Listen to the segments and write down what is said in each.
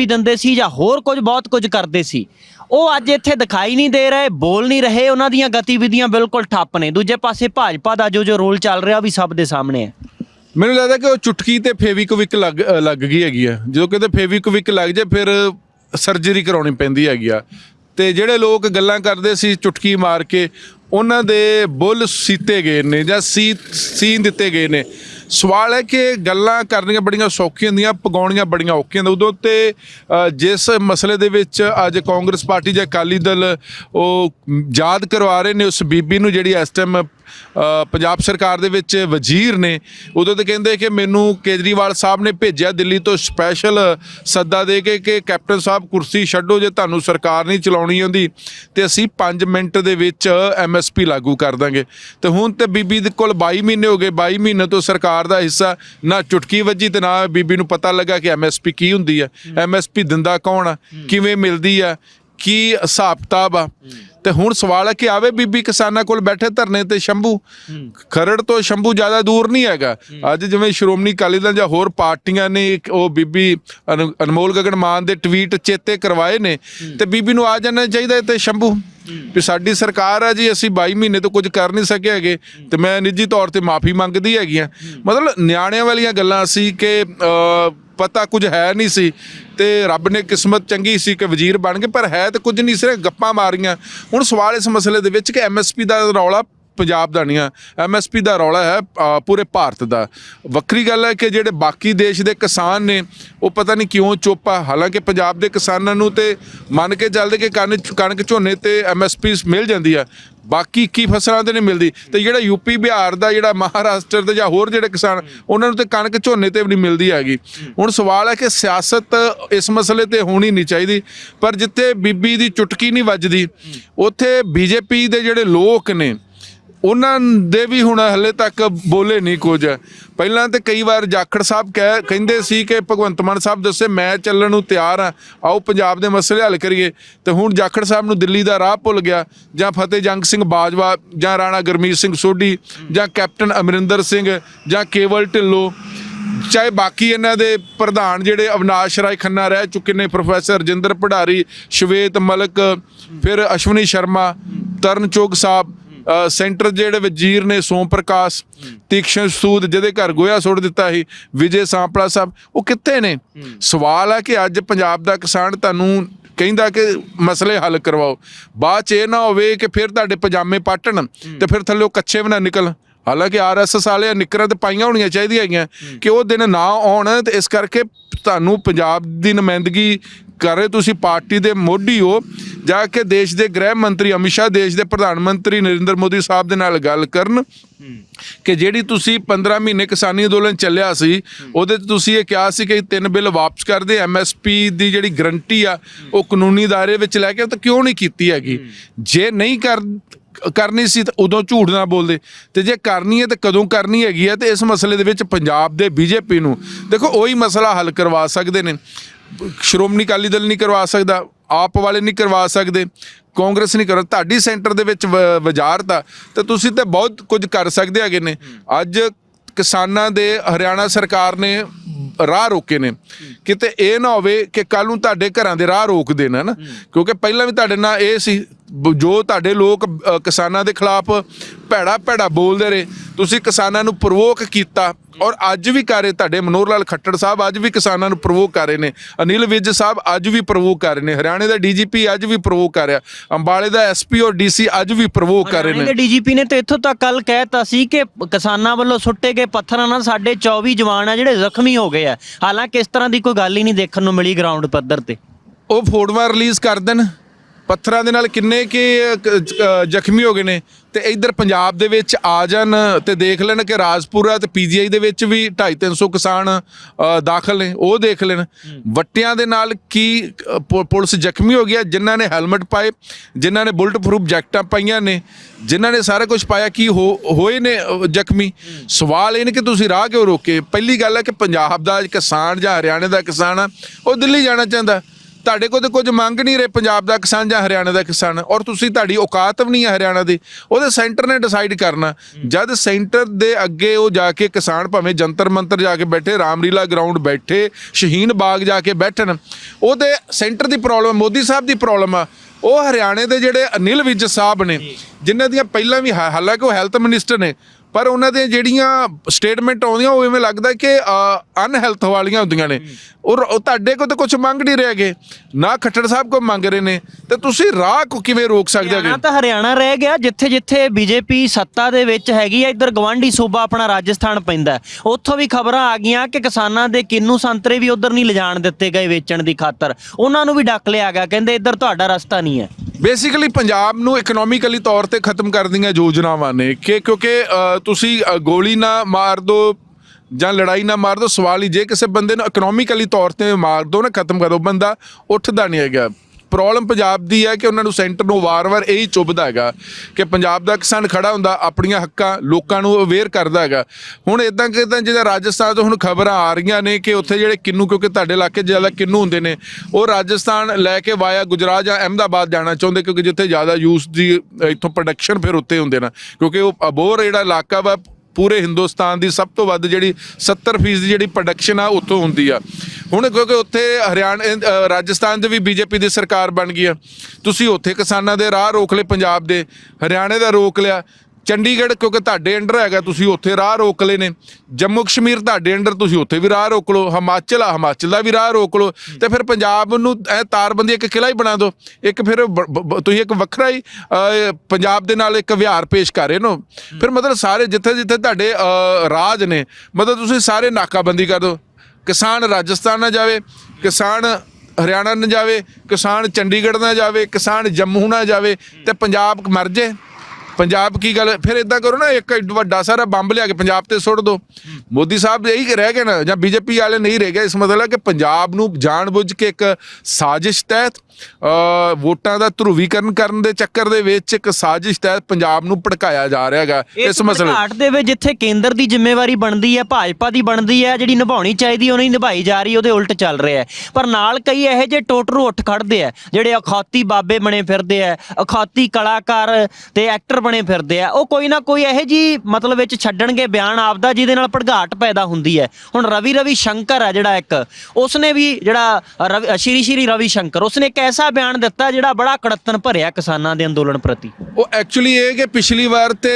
MSP ਦਿੰਦੇ ਸੀ ਜਾਂ ਹੋਰ ਕੁਝ ਬਹੁਤ ਕੁਝ ਕਰਦੇ ਸੀ। ਉਹ ਅੱਜ ਇੱਥੇ ਦਿਖਾਈ ਨਹੀਂ ਦੇ ਰਹੇ, ਬੋਲ ਨਹੀਂ ਰਹੇ, ਉਹਨਾਂ ਦੀਆਂ ਗਤੀਵਿਧੀਆਂ ਬਿਲਕੁਲ ਠੱਪ ਨੇ। ਦੂਜੇ ਪਾਸੇ ਭਾਜਪਾ ਦਾ ਜੋ ਜੋ ਰੋਲ ਚੱਲ ਰਿਹਾ ਵੀ ਸਭ ਦੇ ਸਾਹਮਣੇ ਹੈ। ਮੈਨੂੰ ਲੱਗਦਾ ਕਿ ਉਹ ਚੁਟਕੀ ਤੇ ਫੇਵਿਕਵਿਕ ਲੱਗ ਲੱਗ ਗਈ ਹੈਗੀ ਆ। ਜਦੋਂ ਕਿਤੇ ਫੇਵਿਕਵਿਕ ਲੱਗ ਜੇ ਫਿਰ ਸਰਜਰੀ ਕਰਾਉਣੀ ਪੈਂਦੀ ਹੈਗੀ ਆ। ਤੇ ਜਿਹੜੇ ਲੋਕ ਗੱਲਾਂ ਕਰਦੇ ਸੀ ਚੁਟਕੀ ਮਾਰ ਕੇ, ਉਹਨਾਂ ਦੇ ਬੁੱਲ ਸੀਤੇ ਗਏ ਨੇ ਜਾਂ ਸੀ, ਸੀਨ ਦਿੱਤੇ ਗਏ ਨੇ। ਸਵਾਲ ਹੈ ਕਿ ਗੱਲਾਂ ਕਰਨੀਆਂ ਬੜੀਆਂ ਸੌਖੀਆਂ ਹੁੰਦੀਆਂ ਪਗਾਉਣੀਆਂ ਬੜੀਆਂ ਔਖੀਆਂ ਹੁੰਦੀਆਂ। ਉਦੋਂ ਤੇ ਜਿਸ ਮਸਲੇ ਦੇ ਵਿੱਚ ਅੱਜ ਕਾਂਗਰਸ ਪਾਰਟੀ ਜਾਂ ਅਕਾਲੀ ਦਲ ਉਹ ਯਾਦ ਕਰਵਾ ਰਹੇ ਨੇ, ਉਸ ਬੀਬੀ ਨੂੰ ਜਿਹੜੀ ਇਸ ਟਾਈਮ ਪੰਜਾਬ ਸਰਕਾਰ ਦੇ ਵਿੱਚ ਵਜ਼ੀਰ ਨੇ ਉਦੋਂ ਤੇ ਕਹਿੰਦੇ ਕਿ ਮੈਨੂੰ ਕੇਜਰੀਵਾਲ ਸਾਹਿਬ ਨੇ ਭੇਜਿਆ ਦਿੱਲੀ ਤੋਂ ਸਪੈਸ਼ਲ ਸੱਦਾ ਦੇ ਕੇ ਕਿ ਕੈਪਟਨ ਸਾਹਿਬ ਕੁਰਸੀ ਛੱਡੋ ਜੇ ਤੁਹਾਨੂੰ ਸਰਕਾਰ ਨਹੀਂ ਚਲਾਉਣੀ ਆਉਂਦੀ ਤੇ ਅਸੀਂ 5 ਮਿੰਟ ਦੇ ਵਿੱਚ ਐਮਐਸਪੀ ਲਾਗੂ ਕਰ ਦਾਂਗੇ। ਤੇ ਹੁਣ ਤੇ ਬੀਬੀ ਦੇ ਕੋਲ 22 ਮਹੀਨੇ ਹੋ ਗਏ 22 ਮਹੀਨੇ ਤੋਂ ਸਰਕਾਰ ਦਾ ਹਿੱਸਾ ਨਾ ਚੁਟਕੀ ਵੱਜੀ ਤੇ ਨਾ ਬੀਬੀ ਨੂੰ ਪਤਾ ਲੱਗਾ ਕਿ ਐਮਐਸਪੀ ਕੀ ਹੁੰਦੀ ਹੈ। ਐਮਐਸਪੀ ਦਿੰਦਾ ਕੌਣ ਆ? ਕਿਵੇਂ ਮਿਲਦੀ ਆ? ਕੀ ਹਿਸਾਬ ਕਿਤਾਬ ਆ ਤੇ ਹੁਣ ਸਵਾਲ ਹੈ ਕਿ ਆਵੇ ਬੀਬੀ ਕਿਸਾਨਾਂ ਕੋਲ ਬੈਠੇ ਧਰਨੇ ਤੇ ਸ਼ੰਭੂ? ਖਰੜ ਤੋਂ ਸ਼ੰਭੂ ਜ਼ਿਆਦਾ ਦੂਰ ਨਹੀਂ ਹੈਗਾ। ਅੱਜ ਜਿਵੇਂ ਸ਼੍ਰੋਮਣੀ ਅਕਾਲੀ ਦਲ ਜਾਂ ਹੋਰ ਪਾਰਟੀਆਂ ਨੇ ਉਹ ਬੀਬੀ ਅਨ- ਅਨਮੋਲ ਗਗਨ ਮਾਨ ਦੇ ਟਵੀਟ ਚੇਤੇ ਕਰਵਾਏ ਨੇ ਤੇ ਬੀਬੀ ਨੂੰ ਆ ਜਾਣਾ ਚਾਹੀਦਾ ਤੇ ਸ਼ੰਭੂ? ਵੀ ਸਾਡੀ ਸਰਕਾਰ ਆ ਜੀ ਅਸੀਂ 22 ਮਹੀਨੇ ਤੋਂ ਕੁਝ ਕਰ ਨਹੀਂ ਸਕੇ ਹੈਗੇ ਤੇ ਮੈਂ ਨਿੱਜੀ ਤੌਰ ਤੇ ਮਾਫੀ ਮੰਗਦੀ ਹੈਗੀ ਆ ਮਤਲਬ ਨਿਆਣਿਆਂ ਵਾਲੀਆਂ ਗੱਲਾਂ ਸੀ ਕਿ ਪਤਾ ਕੁਝ ਹੈ ਨਹੀਂ ਸੀ ਤੇ ਰੱਬ ਨੇ ਕਿਸਮਤ ਚੰਗੀ ਸੀ ਕਿ ਵਜ਼ੀਰ ਬਣ ਗਏ, ਪਰ ਹੈ ਤੇ ਕੁਝ ਨਹੀਂ ਸਿਰਫ ਗੱਪਾਂ ਮਾਰੀਆਂ। ਹੁਣ ਸਵਾਲ ਇਸ ਮਸਲੇ ਦੇ ਵਿੱਚ ਕਿ ਐਮਐਸਪੀ ਦਾ ਰੌਲਾ ਪੰਜਾਬ ਦਾ ਨਹੀਂ ਆ ਐਮਐਸਪੀ ਦਾ ਰੌਲਾ ਹੈ ਪੂਰੇ ਭਾਰਤ ਦਾ। ਵੱਖਰੀ ਗੱਲ ਹੈ ਕਿ ਜਿਹੜੇ ਬਾਕੀ ਦੇਸ਼ ਦੇ ਕਿਸਾਨ ਨੇ, ਉਹ ਪਤਾ ਨਹੀਂ ਕਿਉਂ ਚੁੱਪ ਆ। ਹਾਲਾਂਕਿ ਪੰਜਾਬ ਦੇ ਕਿਸਾਨਾਂ ਨੂੰ ਤੇ ਮੰਨ ਕੇ ਚੱਲਦੇ ਕਿ ਕਣਕ ਕਣਕ ਝੋਨੇ ਤੇ ਐਮਐਸਪੀ ਮਿਲ ਜਾਂਦੀ ਆ। ਬਾਕੀ ਕੀ ਫਸਲਾਂ ਤੇ ਨਹੀਂ ਮਿਲਦੀ? ਤੇ ਜਿਹੜਾ ਯੂਪੀ ਬਿਹਾਰ ਦਾ, ਜਿਹੜਾ ਮਹਾਰਾਸ਼ਟਰ ਦਾ ਜਾਂ ਹੋਰ ਜਿਹੜੇ ਕਿਸਾਨ, ਉਹਨਾਂ ਨੂੰ ਤੇ ਕਣਕ ਝੋਨੇ ਤੇ ਵੀ ਨਹੀਂ ਮਿਲਦੀ ਹੈਗੀ। ਹੁਣ ਸਵਾਲ ਹੈ ਕਿ ਸਿਆਸਤ ਇਸ ਮਸਲੇ ਤੇ ਹੋਣੀ ਨਹੀਂ ਚਾਹੀਦੀ, ਪਰ ਜਿੱਥੇ ਬੀਬੀ ਦੀ ਚੁਟਕੀ ਨਹੀਂ ਵੱਜਦੀ, ਉੱਥੇ ਬੀਜੇਪੀ ਦੇ ਜਿਹੜੇ ਲੋਕ ਨੇ ਉਹਨਾਂ ਦੇ ਵੀ ਹੁਣ ਹਲੇ ਤੱਕ ਬੋਲੇ ਨਹੀਂ ਕੁਝ। ਪਹਿਲਾਂ ਤੇ ਕਈ ਵਾਰ ਜਾਖੜ ਸਾਹਿਬ ਕਹਿ ਕਹਿੰਦੇ ਸੀ ਕਿ ਭਗਵੰਤ ਮਾਨ ਸਾਹਿਬ ਦੱਸੇ, ਮੈਂ ਚੱਲਣ ਨੂੰ ਤਿਆਰ ਆ ਆਓ ਪੰਜਾਬ ਦੇ ਮਸਲੇ ਹੱਲ ਕਰੀਏ। ਤੇ ਹੁਣ ਜਾਖੜ ਸਾਹਿਬ ਨੂੰ ਦਿੱਲੀ ਦਾ ਰਾਹ ਭੁੱਲ ਗਿਆ, ਜਾਂ ਫਤਿਹ ਜੰਗ ਸਿੰਘ ਬਾਜਵਾ, ਜਾਂ ਰਾਣਾ ਗੁਰਮੀਤ ਸਿੰਘ ਸੋਢੀ, ਜਾਂ ਕੈਪਟਨ ਅਮਰਿੰਦਰ ਸਿੰਘ, ਜਾਂ ਕੇਵਲ ਢਿੱਲੋਂ। ਚਾਹੇ ਬਾਕੀ ਇਹਨਾਂ ਦੇ ਪ੍ਰਧਾਨ ਜਿਹੜੇ ਅਵਨਾਸ਼ ਰਾਏ ਖੰਨਾ ਰਹਿ ਚੁੱਕੇ ਨੇ, ਪ੍ਰੋਫੈਸਰ ਰਜਿੰਦਰ ਪੜਾਰੀ ਸ਼ਵੇਤ ਮਲਕ, ਫਿਰ ਅਸ਼ਵਨੀ ਸ਼ਰਮਾ ਤਰਨ ਚੋਗ ਸਾਹਿਬ ਸੈਂਟਰ ਜਿਹੜੇ ਵਜ਼ੀਰ ਨੇ, ਸੋਮ ਪ੍ਰਕਾਸ਼, ਤੀਕਸ਼ਣ ਸੂਦ ਜਿਹਦੇ ਘਰ ਗੋਇਆ ਸੁੱਟ ਦਿੱਤਾ ਸੀ, ਵਿਜੇ ਸਾਂਪਲਾ ਸਾਹਿਬ, ਉਹ ਕਿੱਥੇ ਨੇ? ਸਵਾਲ ਹੈ ਕਿ ਅੱਜ ਪੰਜਾਬ ਦਾ ਕਿਸਾਨ ਤੁਹਾਨੂੰ ਕਹਿੰਦਾ ਕਿ ਮਸਲੇ ਹੱਲ ਕਰਵਾਓ। ਬਾਅਦ ਚ ਇਹ ਨਾ ਹੋਵੇ ਕਿ ਫਿਰ ਤੁਹਾਡੇ ਪਜਾਮੇ ਪਾਟਣ ਤੇ ਫਿਰ ਥੱਲੇ ਉਹ ਕੱਚੇ ਵੀ ਨਾ ਨਿਕਲ ਹਾਲਾਂਕਿ ਆਰਐਸਐਸ ਵਾਲੇ ਨਿਕਰਾਂ ਤੇ ਪਾਈਆਂ ਹੋਣੀਆਂ ਚਾਹੀਦੀਆਂ ਹੈਗੀਆਂ, ਕਿ ਉਹ ਦਿਨ ਨਾ ਆਉਣ ਤੇ ਇਸ ਕਰਕੇ ਤੁਹਾਨੂੰ ਪੰਜਾਬ ਦੀ ਨੁਮਾਇੰਦਗੀ ਕਰ ਰਹੇ ਤੁਸੀਂ, ਪਾਰਟੀ ਦੇ ਮੋਢੀ ਹੋ। ਜਾ ਕੇ ਦੇਸ਼ ਦੇ ਗ੍ਰਹਿ ਮੰਤਰੀ, ਅਮਿਤ ਸ਼ਾਹ, ਦੇਸ਼ ਦੇ ਪ੍ਰਧਾਨ ਮੰਤਰੀ ਨਰਿੰਦਰ ਮੋਦੀ ਸਾਹਿਬ ਦੇ ਨਾਲ ਗੱਲ ਕਰਨ ਕਿ ਜਿਹੜੀ ਤੁਸੀਂ 15 ਮਹੀਨੇ ਕਿਸਾਨੀ ਅੰਦੋਲਨ ਚੱਲਿਆ ਸੀ, ਉਹਦੇ ਤੇ ਤੁਸੀਂ ਇਹ ਕਿਹਾ ਸੀ ਕਿ ਤਿੰਨ ਬਿੱਲ ਵਾਪਸ ਕਰ ਦੇ। ਐਮਐਸਪੀ ਦੀ ਜਿਹੜੀ ਗਰੰਟੀ ਆ, ਉਹ ਕਾਨੂੰਨੀ ਦਾਇਰੇ ਵਿੱਚ ਲੈ ਕੇ ਤਾਂ ਕਿਉਂ ਨਹੀਂ ਕੀਤੀ ਹੈਗੀ? ਜੇ ਨਹੀਂ ਕਰ, ਕਰਨੀ ਸੀ ਤਾਂ ਉਦੋਂ ਝੂਠ ਨਾ ਬੋਲਦੇ। ਤੇ ਜੇ ਕਰਨੀ ਹੈ ਤਾਂ ਕਦੋਂ ਕਰਨੀ ਹੈਗੀ ਹੈ? ਤੇ ਇਸ ਮਸਲੇ ਦੇ ਵਿੱਚ ਪੰਜਾਬ ਦੇ ਬੀਜੇਪੀ ਨੂੰ ਦੇਖੋ, ਉਹੀ ਮਸਲਾ ਹੱਲ ਕਰਵਾ ਸਕਦੇ ਨੇ। ਸ਼੍ਰੋਮਣੀ ਅਕਾਲੀ ਦਲ ਨਹੀਂ ਕਰਵਾ ਸਕਦਾ, ਆਪ ਵਾਲੇ ਨਹੀਂ ਕਰਵਾ ਸਕਦੇ, ਕਾਂਗਰਸ ਨਹੀਂ ਕਰ ਤੁਹਾਡੀ ਸੈਂਟਰ ਦੇ ਵਿੱਚ ਵ- ਵਜ਼ਾਰਤ ਆ, ਤੇ ਤੁਸੀਂ ਤੇ ਬਹੁਤ ਕੁਝ ਕਰ ਸਕਦੇ ਹੈਗੇ ਨੇ। ਅੱਜ ਕਿਸਾਨਾਂ ਦੇ, ਹਰਿਆਣਾ ਸਰਕਾਰ ਨੇ ਰਾਹ ਰੋਕੇ ਨੇ। ਕਿਤੇ ਇਹ ਨਾ ਹੋਵੇ ਕਿ ਕੱਲ ਨੂੰ ਤੁਹਾਡੇ ਘਰਾਂ ਦੇ ਰਾਹ ਰੋਕ ਦੇਣ ਨਾ ਕਿਉਂਕਿ ਪਹਿਲਾਂ ਵੀ ਤੁਹਾਡੇ ਨਾਲ ਇਹ ਸੀ ਜੋ ਤੁਹਾਡੇ ਲੋਕ ਕਿਸਾਨਾਂ ਦੇ ਖਿਲਾਫ ਭੈੜਾ ਭੈੜਾ ਬੋਲਦੇ ਰਹੇ ਤੁਸੀਂ ਕਿਸਾਨਾਂ ਨੂੰ ਪ੍ਰਵੋਕ ਕੀਤਾ ਔਰ ਅੱਜ ਵੀ ਕਰ ਰਹੇ ਤੁਹਾਡੇ ਮਨੋਹਰ ਲਾਲ ਖੱਟੜ ਸਾਹਿਬ ਅੱਜ ਵੀ ਕਿਸਾਨਾਂ ਨੂੰ ਪ੍ਰਵੋਕ ਕਰ ਰਹੇ ਨੇ ਅਨਿਲ ਵਿਜ ਸਾਹਿਬ ਅੱਜ ਵੀ ਪ੍ਰਵੋਕ ਕਰ ਰਹੇ ਨੇ ਹਰਿਆਣੇ ਦਾ ਡੀਜੀਪੀ ਅੱਜ ਵੀ ਪ੍ਰਵੋਕ ਕਰ ਰਿਹਾ ਅੰਬਾਲੇ ਦਾ ਐਸਪੀ ਔਰ ਡੀਸੀ ਅੱਜ ਵੀ ਪ੍ਰਵੋਕ ਕਰ ਰਹੇ ਹਰਿਆਣੇ ਨੇ ਦੇ ਡੀਜੀਪੀ ਨੇ ਤੇ ਇੱਥੋਂ ਤੱਕ ਕੱਲ ਕਹਿਤਾ ਸੀ ਕਿ ਕਿਸਾਨਾਂ ਵੱਲੋਂ ਸੁੱਟੇ ਗਏ ਪੱਥਰਾਂ ਨਾਲ ਸਾਡੇ 24 ਜਵਾਨ ਆ ਜਿਹੜੇ ਜ਼ਖਮੀ ਹੋ ਗਏ ਆ। ਹਾਲਾਂਕਿ ਇਸ ਤਰ੍ਹਾਂ ਦੀ ਕੋਈ ਗੱਲ ਹੀ ਨਹੀਂ ਦੇਖਣ ਨੂੰ ਮਿਲੀ ਗਰਾਊਂਡ ਪੱਧਰ ਤੇ। ਉਹ ਫੋਟੋਆਂ ਰਿਲੀਜ਼ ਕਰ ਦੇਣ। ਪੱਥਰਾਂ ਦੇ ਨਾਲ ਕਿੰਨੇ ਕਿ ਜ਼ਖਮੀ ਹੋ ਗਏ ਨੇ? ਤੇ ਇਧਰ ਪੰਜਾਬ ਦੇ ਵਿੱਚ ਆ ਜਾਣ ਤੇ ਦੇਖ ਲੈਣ ਕਿ ਰਾਜਪੁਰਾ ਤੇ ਪੀਜੀਆਈ ਦੇ ਵਿੱਚ ਵੀ 2.5 300 ਕਿਸਾਨ ਦਾਖਲ ਨੇ ਉਹ ਦੇਖ ਲੈਣ। ਵੱਟਿਆਂ ਦੇ ਨਾਲ ਕੀ ਪੁਲਿਸ ਜ਼ਖਮੀ ਹੋ ਗਿਆ ਜਿਨ੍ਹਾਂ ਨੇ ਹੈਲਮਟ ਪਾਏ ਜਿਨ੍ਹਾਂ ਨੇ ਬੁਲਟ ਪ੍ਰੂਫ ਜੈਕਟਾਂ ਪਾਈਆਂ ਨੇ ਜਿਨ੍ਹਾਂ ਨੇ ਸਾਰਾ ਕੁਝ ਪਾਇਆ ਕੀ ਹੋਏ ਨੇ ਜ਼ਖਮੀ? ਸਵਾਲ ਇਹ ਨੇ ਕਿ ਤੁਸੀਂ ਰਾਹ ਕਿਉਂ ਰੋਕੇ? ਪਹਿਲੀ ਗੱਲ ਹੈ ਕਿ ਪੰਜਾਬ ਦਾ ਕਿਸਾਨ ਜਾਂ ਹਰਿਆਣੇ ਦਾ ਕਿਸਾਨ ਉਹ ਦਿੱਲੀ ਜਾਣਾ ਚਾਹੁੰਦਾ। ਤੁਹਾਡੇ ਕੋਲ ਤੇ ਕੁਝ ਮੰਗ ਨਹੀਂ ਰਹੇ ਪੰਜਾਬ ਦਾ ਕਿਸਾਨ ਜਾਂ ਹਰਿਆਣਾ ਦਾ ਕਿਸਾਨ। ਔਰ ਤੁਸੀਂ ਤੁਹਾਡੀ ਔਕਾਤ ਵੀ ਨਹੀਂ ਹੈ ਹਰਿਆਣਾ ਦੀ। ਉਹਦੇ ਸੈਂਟਰ ਨੇ ਡਿਸਾਈਡ ਕਰਨਾ। ਜਦ ਸੈਂਟਰ ਦੇ ਅੱਗੇ ਉਹ ਜਾ ਕੇ ਕਿਸਾਨ ਭਾਵੇਂ ਜੰਤਰ ਮੰਤਰ ਜਾ ਕੇ ਬੈਠੇ ਰਾਮਲੀਲਾ ਗਰਾਊਂਡ ਬੈਠੇ ਸ਼ਹੀਨ ਬਾਗ ਜਾ ਕੇ ਬੈਠਣ ਉਹਦੇ ਸੈਂਟਰ ਦੀ ਪ੍ਰੋਬਲਮ ਮੋਦੀ ਸਾਹਿਬ ਦੀ ਪ੍ਰੋਬਲਮ ਆ। ਉਹ ਹਰਿਆਣੇ ਦੇ ਜਿਹੜੇ ਅਨਿਲ ਵਿਜ ਸਾਹਿਬ ਨੇ ਜਿਨ੍ਹਾਂ ਦੀਆਂ ਪਹਿਲਾਂ ਵੀ ਹਾਲਾਂਕਿ ਉਹ ਹੈਲਥ ਮਿਨਿਸਟਰ ਨੇ ਪਰ ਉਹਨਾਂ ਦੀਆਂ ਜਿਹੜੀਆਂ ਸਟੇਟਮੈਂਟ ਆਉਂਦੀਆਂ ਉਹ ਐਵੇਂ ਲੱਗਦਾ ਕਿ ਅਨਹੈਲਥ ਵਾਲੀਆਂ ਹੁੰਦੀਆਂ ਨੇ। ਔਰ ਉਹ ਤੁਹਾਡੇ ਕੋਲ ਤਾਂ ਕੁਝ ਮੰਗ ਨਹੀਂ ਰਹੇਗੇ ਨਾ ਖੱਟੜ ਸਾਹਿਬ ਕੋ ਮੰਗ ਰਹੇ ਨੇ। ਤੇ ਤੁਸੀਂ ਰਾਹ ਕੋ ਕਿਵੇਂ ਰੋਕ ਸਕਦੇ ਹਰਿਆਣਾ ਹੋਗੇ? ਤਾਂ ਹਰਿਆਣਾ ਰਹਿ ਗਿਆ ਜਿੱਥੇ ਜਿੱਥੇ ਬੀਜੇਪੀ ਸੱਤਾ ਦੇ ਵਿੱਚ ਹੈਗੀ ਆ ਇੱਧਰ ਗਵਾਂਢੀ ਸੂਬਾ ਆਪਣਾ ਰਾਜਸਥਾਨ ਪੈਂਦਾ ਹੈ। ਉੱਥੋਂ ਵੀ ਖਬਰਾਂ ਆ ਗਈਆਂ ਕਿ ਕਿਸਾਨਾਂ ਦੇ ਕਿੰਨੂ ਸੰਤਰੇ ਵੀ ਉਧਰ ਨਹੀਂ ਲਿਜਾਣ ਦਿੱਤੇ ਗਏ ਵੇਚਣ ਦੀ ਖਾਤਰ। ਉਹਨਾਂ ਨੂੰ ਵੀ ਡੱਕ ਲਿਆ ਗਿਆ ਕਹਿੰਦੇ ਇੱਧਰ ਤੁਹਾਡਾ ਰਸਤਾ ਨਹੀਂ ਹੈ। ਬੇਸਿਕਲੀ ਪੰਜਾਬ ਨੂੰ ਇਕਨੋਮਿਕਲੀ ਤੌਰ ਤੇ ਖਤਮ ਕਰ ਦੀਆਂ ਯੋਜਨਾਵਾਂ ਨੇ ਕਿ ਕਿਉਂਕਿ ਅ, ਤੁਸੀਂ ਅ, ਗੋਲੀ ਨਾ ਮਾਰ ਦੋ ਜਾਂ ਲੜਾਈ ਨਾ ਮਾਰ ਦੋ ਸਵਾਲ ਹੀ ਜੇ ਕਿਸੇ ਬੰਦੇ ਨੂੰ ਇਕਨੋਮਿਕਲੀ ਤੌਰ ਤੇ ਮਾਰ ਦੋ ਨਾ ਖਤਮ ਕਰੋ ਬੰਦਾ ਉੱਠਦਾ ਨਹੀਂ ਹੈਗਾ। ਪ੍ਰੋਬਲਮ ਪੰਜਾਬ ਦੀ ਹੈ ਕਿ ਉਹਨਾਂ ਨੂੰ ਸੈਂਟਰ ਨੂੰ ਵਾਰ-ਵਾਰ ਇਹੀ ਚੁੱਭਦਾ ਹੈਗਾ ਕਿ ਪੰਜਾਬ ਦਾ ਕਿਸਾਨ ਖੜਾ ਹੁੰਦਾ, ਆਪਣੀਆਂ ਹੱਕਾਂ ਲੋਕਾਂ ਨੂੰ ਅਵੇਅਰ ਕਰਦਾ ਹੈਗਾ। ਹੁਣ ਇਦਾਂ ਕਿਦਾਂ ਜਿਹਦਾ ਰਾਜਸਥਾਨ ਤੋਂ ਹੁਣ ਖਬਰਾਂ ਆ ਰਹੀਆਂ ਨੇ ਕਿ ਉੱਥੇ ਜਿਹੜੇ ਕਿੰਨੂ, ਕਿਉਂਕਿ ਤੁਹਾਡੇ ਇਲਾਕੇ 'ਚ ਜ਼ਿਆਦਾ ਕਿੰਨੂ ਹੁੰਦੇ ਨੇ, ਉਹ ਰਾਜਸਥਾਨ ਲੈ ਕੇ ਵਾਇਆ ਗੁਜਰਾਤ ਜਾਂ ਅਹਿਮਦਾਬਾਦ ਜਾਣਾ ਚਾਹੁੰਦੇ, ਕਿਉਂਕਿ ਜਿੱਥੇ ਜ਼ਿਆਦਾ ਯੂਸ ਦੀ ਇੱਥੋਂ ਪ੍ਰੋਡਕਸ਼ਨ ਫਿਰ ਉੱਤੇ ਹੁੰਦੇ ਨਾ, ਕਿਉਂਕਿ ਉਹ ਅਬੋਰ ਜਿਹੜਾ ਇਲਾਕਾ ਵਾ ਪੂਰੇ ਹਿੰਦੁਸਤਾਨ ਦੀ ਸਭ ਤੋਂ ਵੱਧ ਜਿਹੜੀ 70% ਦੀ ਜਿਹੜੀ ਪ੍ਰੋਡਕਸ਼ਨ ਆ, ਉੱਥੋਂ ਹੁੰਦੀ ਆ। ਹੁਣ ਕਿਉਂਕਿ ਉੱਥੇ ਹਰਿਆਣਾ ਰਾਜਸਥਾਨ 'ਚ ਵੀ ਬੀਜੇਪੀ ਦੀ ਸਰਕਾਰ ਬਣ ਗਈ ਆ। ਤੁਸੀਂ ਉੱਥੇ ਕਿਸਾਨਾਂ ਦੇ ਰਾਹ ਰੋਕ ਲਏ, ਪੰਜਾਬ ਦੇ। ਹਰਿਆਣੇ ਦਾ ਰੋਕ ਲਿਆ। ਚੰਡੀਗੜ੍ਹ ਕਿਉਂਕਿ ਤੁਹਾਡੇ ਅੰਡਰ ਹੈਗਾ ਤੁਸੀਂ ਉੱਥੇ ਰਾਹ ਰੋਕ ਲਏ ਨੇ। ਜੰਮੂ ਕਸ਼ਮੀਰ ਤੁਹਾਡੇ ਅੰਡਰ ਤੁਸੀਂ ਉੱਥੇ ਵੀ ਰਾਹ ਰੋਕ ਲਓ। ਹਿਮਾਚਲ ਆ ਹਿਮਾਚਲ ਦਾ ਵੀ ਰਾਹ ਰੋਕ ਲਓ। ਤੇ ਫਿਰ ਪੰਜਾਬ ਨੂੰ ਇਹ ਤਾਰਬੰਦੀ ਇੱਕ ਕਿਲਾ ਹੀ ਬਣਾ ਦਿਓ। ਇੱਕ ਫਿਰ ਬ- ਬ- ਤੁਸੀਂ ਇੱਕ ਵੱਖਰਾ ਹੀ ਅ, ਪੰਜਾਬ ਦੇ ਨਾਲ ਇੱਕ ਵਿਹਾਰ ਪੇਸ਼ ਕਰ ਰਹੇ ਹੋ। ਫਿਰ ਮਤਲਬ ਸਾਰੇ ਜਿੱਥੇ ਜਿੱਥੇ ਤੁਹਾਡੇ ਅ, ਰਾਜ ਨੇ ਮਤਲਬ ਤੁਸੀਂ ਸਾਰੇ ਨਾਕਾਬੰਦੀ ਕਰ ਦਿਓ। ਕਿਸਾਨ ਰਾਜਸਥਾਨ ਨਾ ਜਾਵੇ ਕਿਸਾਨ ਹਰਿਆਣਾ ਨਾ ਜਾਵੇ ਕਿਸਾਨ ਚੰਡੀਗੜ੍ਹ ਨਾ ਜਾਵੇ ਕਿਸਾਨ ਜੰਮੂ ਨਾ ਜਾਵੇ ਤੇ ਪੰਜਾਬ ਮਰ ਜੇ। ਪੰਜਾਬ ਕੀ ਗੱਲ ਫਿਰ ਇਦਾਂ ਕਰੋ ਨਾ, ਇੱਕ ਵੱਡਾ ਸਾਰਾ ਬੰਬ ਲਿਆ ਕੇ ਪੰਜਾਬ ਤੇ ਸੁੱਟ ਦਿਓ। ਮੋਦੀ ਸਾਹਿਬ ਇਹੀ ਰਹਿ ਗਏ ਨਾ, ਜਾਂ ਬੀਜੇਪੀ ਵਾਲੇ ਨਹੀਂ ਰਹਿ ਗਏ, ਇਸ ਮਤਲਬ ਕਿ ਪੰਜਾਬ ਨੂੰ ਜਾਣਬੁੱਝ ਕੇ ਇੱਕ ਸਾਜ਼ਿਸ਼ ਤਹਿਤ ਵੋਟਾਂ ਦਾ ਧਰੂਵੀਕਰਨ ਕਰਨ ਦੇ ਚੱਕਰ ਦੇ ਵਿੱਚ ਇੱਕ ਸਾਜ਼ਿਸ਼ ਤਹਿਤ ਪੰਜਾਬ ਨੂੰ ਭੜਕਾਇਆ ਜਾ ਰਿਹਾ ਹੈਗਾ ਇਸ ਮਸਲੇ ਘਾਟ ਦੇ ਵਿੱਚ ਜਿੱਥੇ ਕੇਂਦਰ ਦੀ ਜ਼ਿੰਮੇਵਾਰੀ ਬਣਦੀ ਹੈ ਭਾਜਪਾ ਦੀ ਬਣਦੀ ਹੈ ਜਿਹੜੀ ਨਿਭਾਉਣੀ ਚਾਹੀਦੀ ਉਹ ਨਹੀਂ ਨਿਭਾਈ ਜਾ ਰਹੀ ਉਹਦੇ ਉਲਟ ਚੱਲ ਰਿਹਾ ਹੈ। ਪਰ ਨਾਲ ਕਈ ਇਹੋ ਜਿਹੇ ਟੋਟਰੂ ਉੱਠ ਖੜਦੇ ਆ ਜਿਹੜੇ ਅਖੌਤੀ ਬਾਬੇ ਬਣੇ ਫਿਰਦੇ ਆ ਅਖੌਤੀ ਕਲਾਕਾਰ ਤੇ ਐਕਟਰ ਬਣੇ ਫਿਰਦੇ ਆ। ਉਹ ਕੋਈ ਨਾ ਕੋਈ ਇਹੋ ਜੀ ਮਤਲਬ ਵਿੱਚ ਛੱਡਣਗੇ ਬਿਆਨ ਆਪਦਾ ਜਿਹਦੇ ਨਾਲ ਭੜਗਾਟ ਪੈਦਾ ਹੁੰਦੀ ਹੈ। ਹੁਣ ਰਵੀ ਰਵੀ ਸ਼ੰਕਰ ਹੈ ਜਿਹੜਾ ਇੱਕ ਉਸਨੇ ਵੀ ਜਿਹੜਾ ਸ਼੍ਰੀ ਸ਼੍ਰੀ ਰਵੀ ਸ਼ੰਕਰ ਉਸਨੇ ਇੱਕ ਐਸਾ ਬਿਆਨ ਦਿੱਤਾ ਜਿਹੜਾ ਬੜਾ ਕੜਤਨ ਭਰਿਆ ਕਿਸਾਨਾਂ ਦੇ ਅੰਦੋਲਨ ਪ੍ਰਤੀ। ਉਹ ਐਕਚੁਅਲੀ ਇਹ ਕਿ ਪਿਛਲੀ ਵਾਰ ਤੇ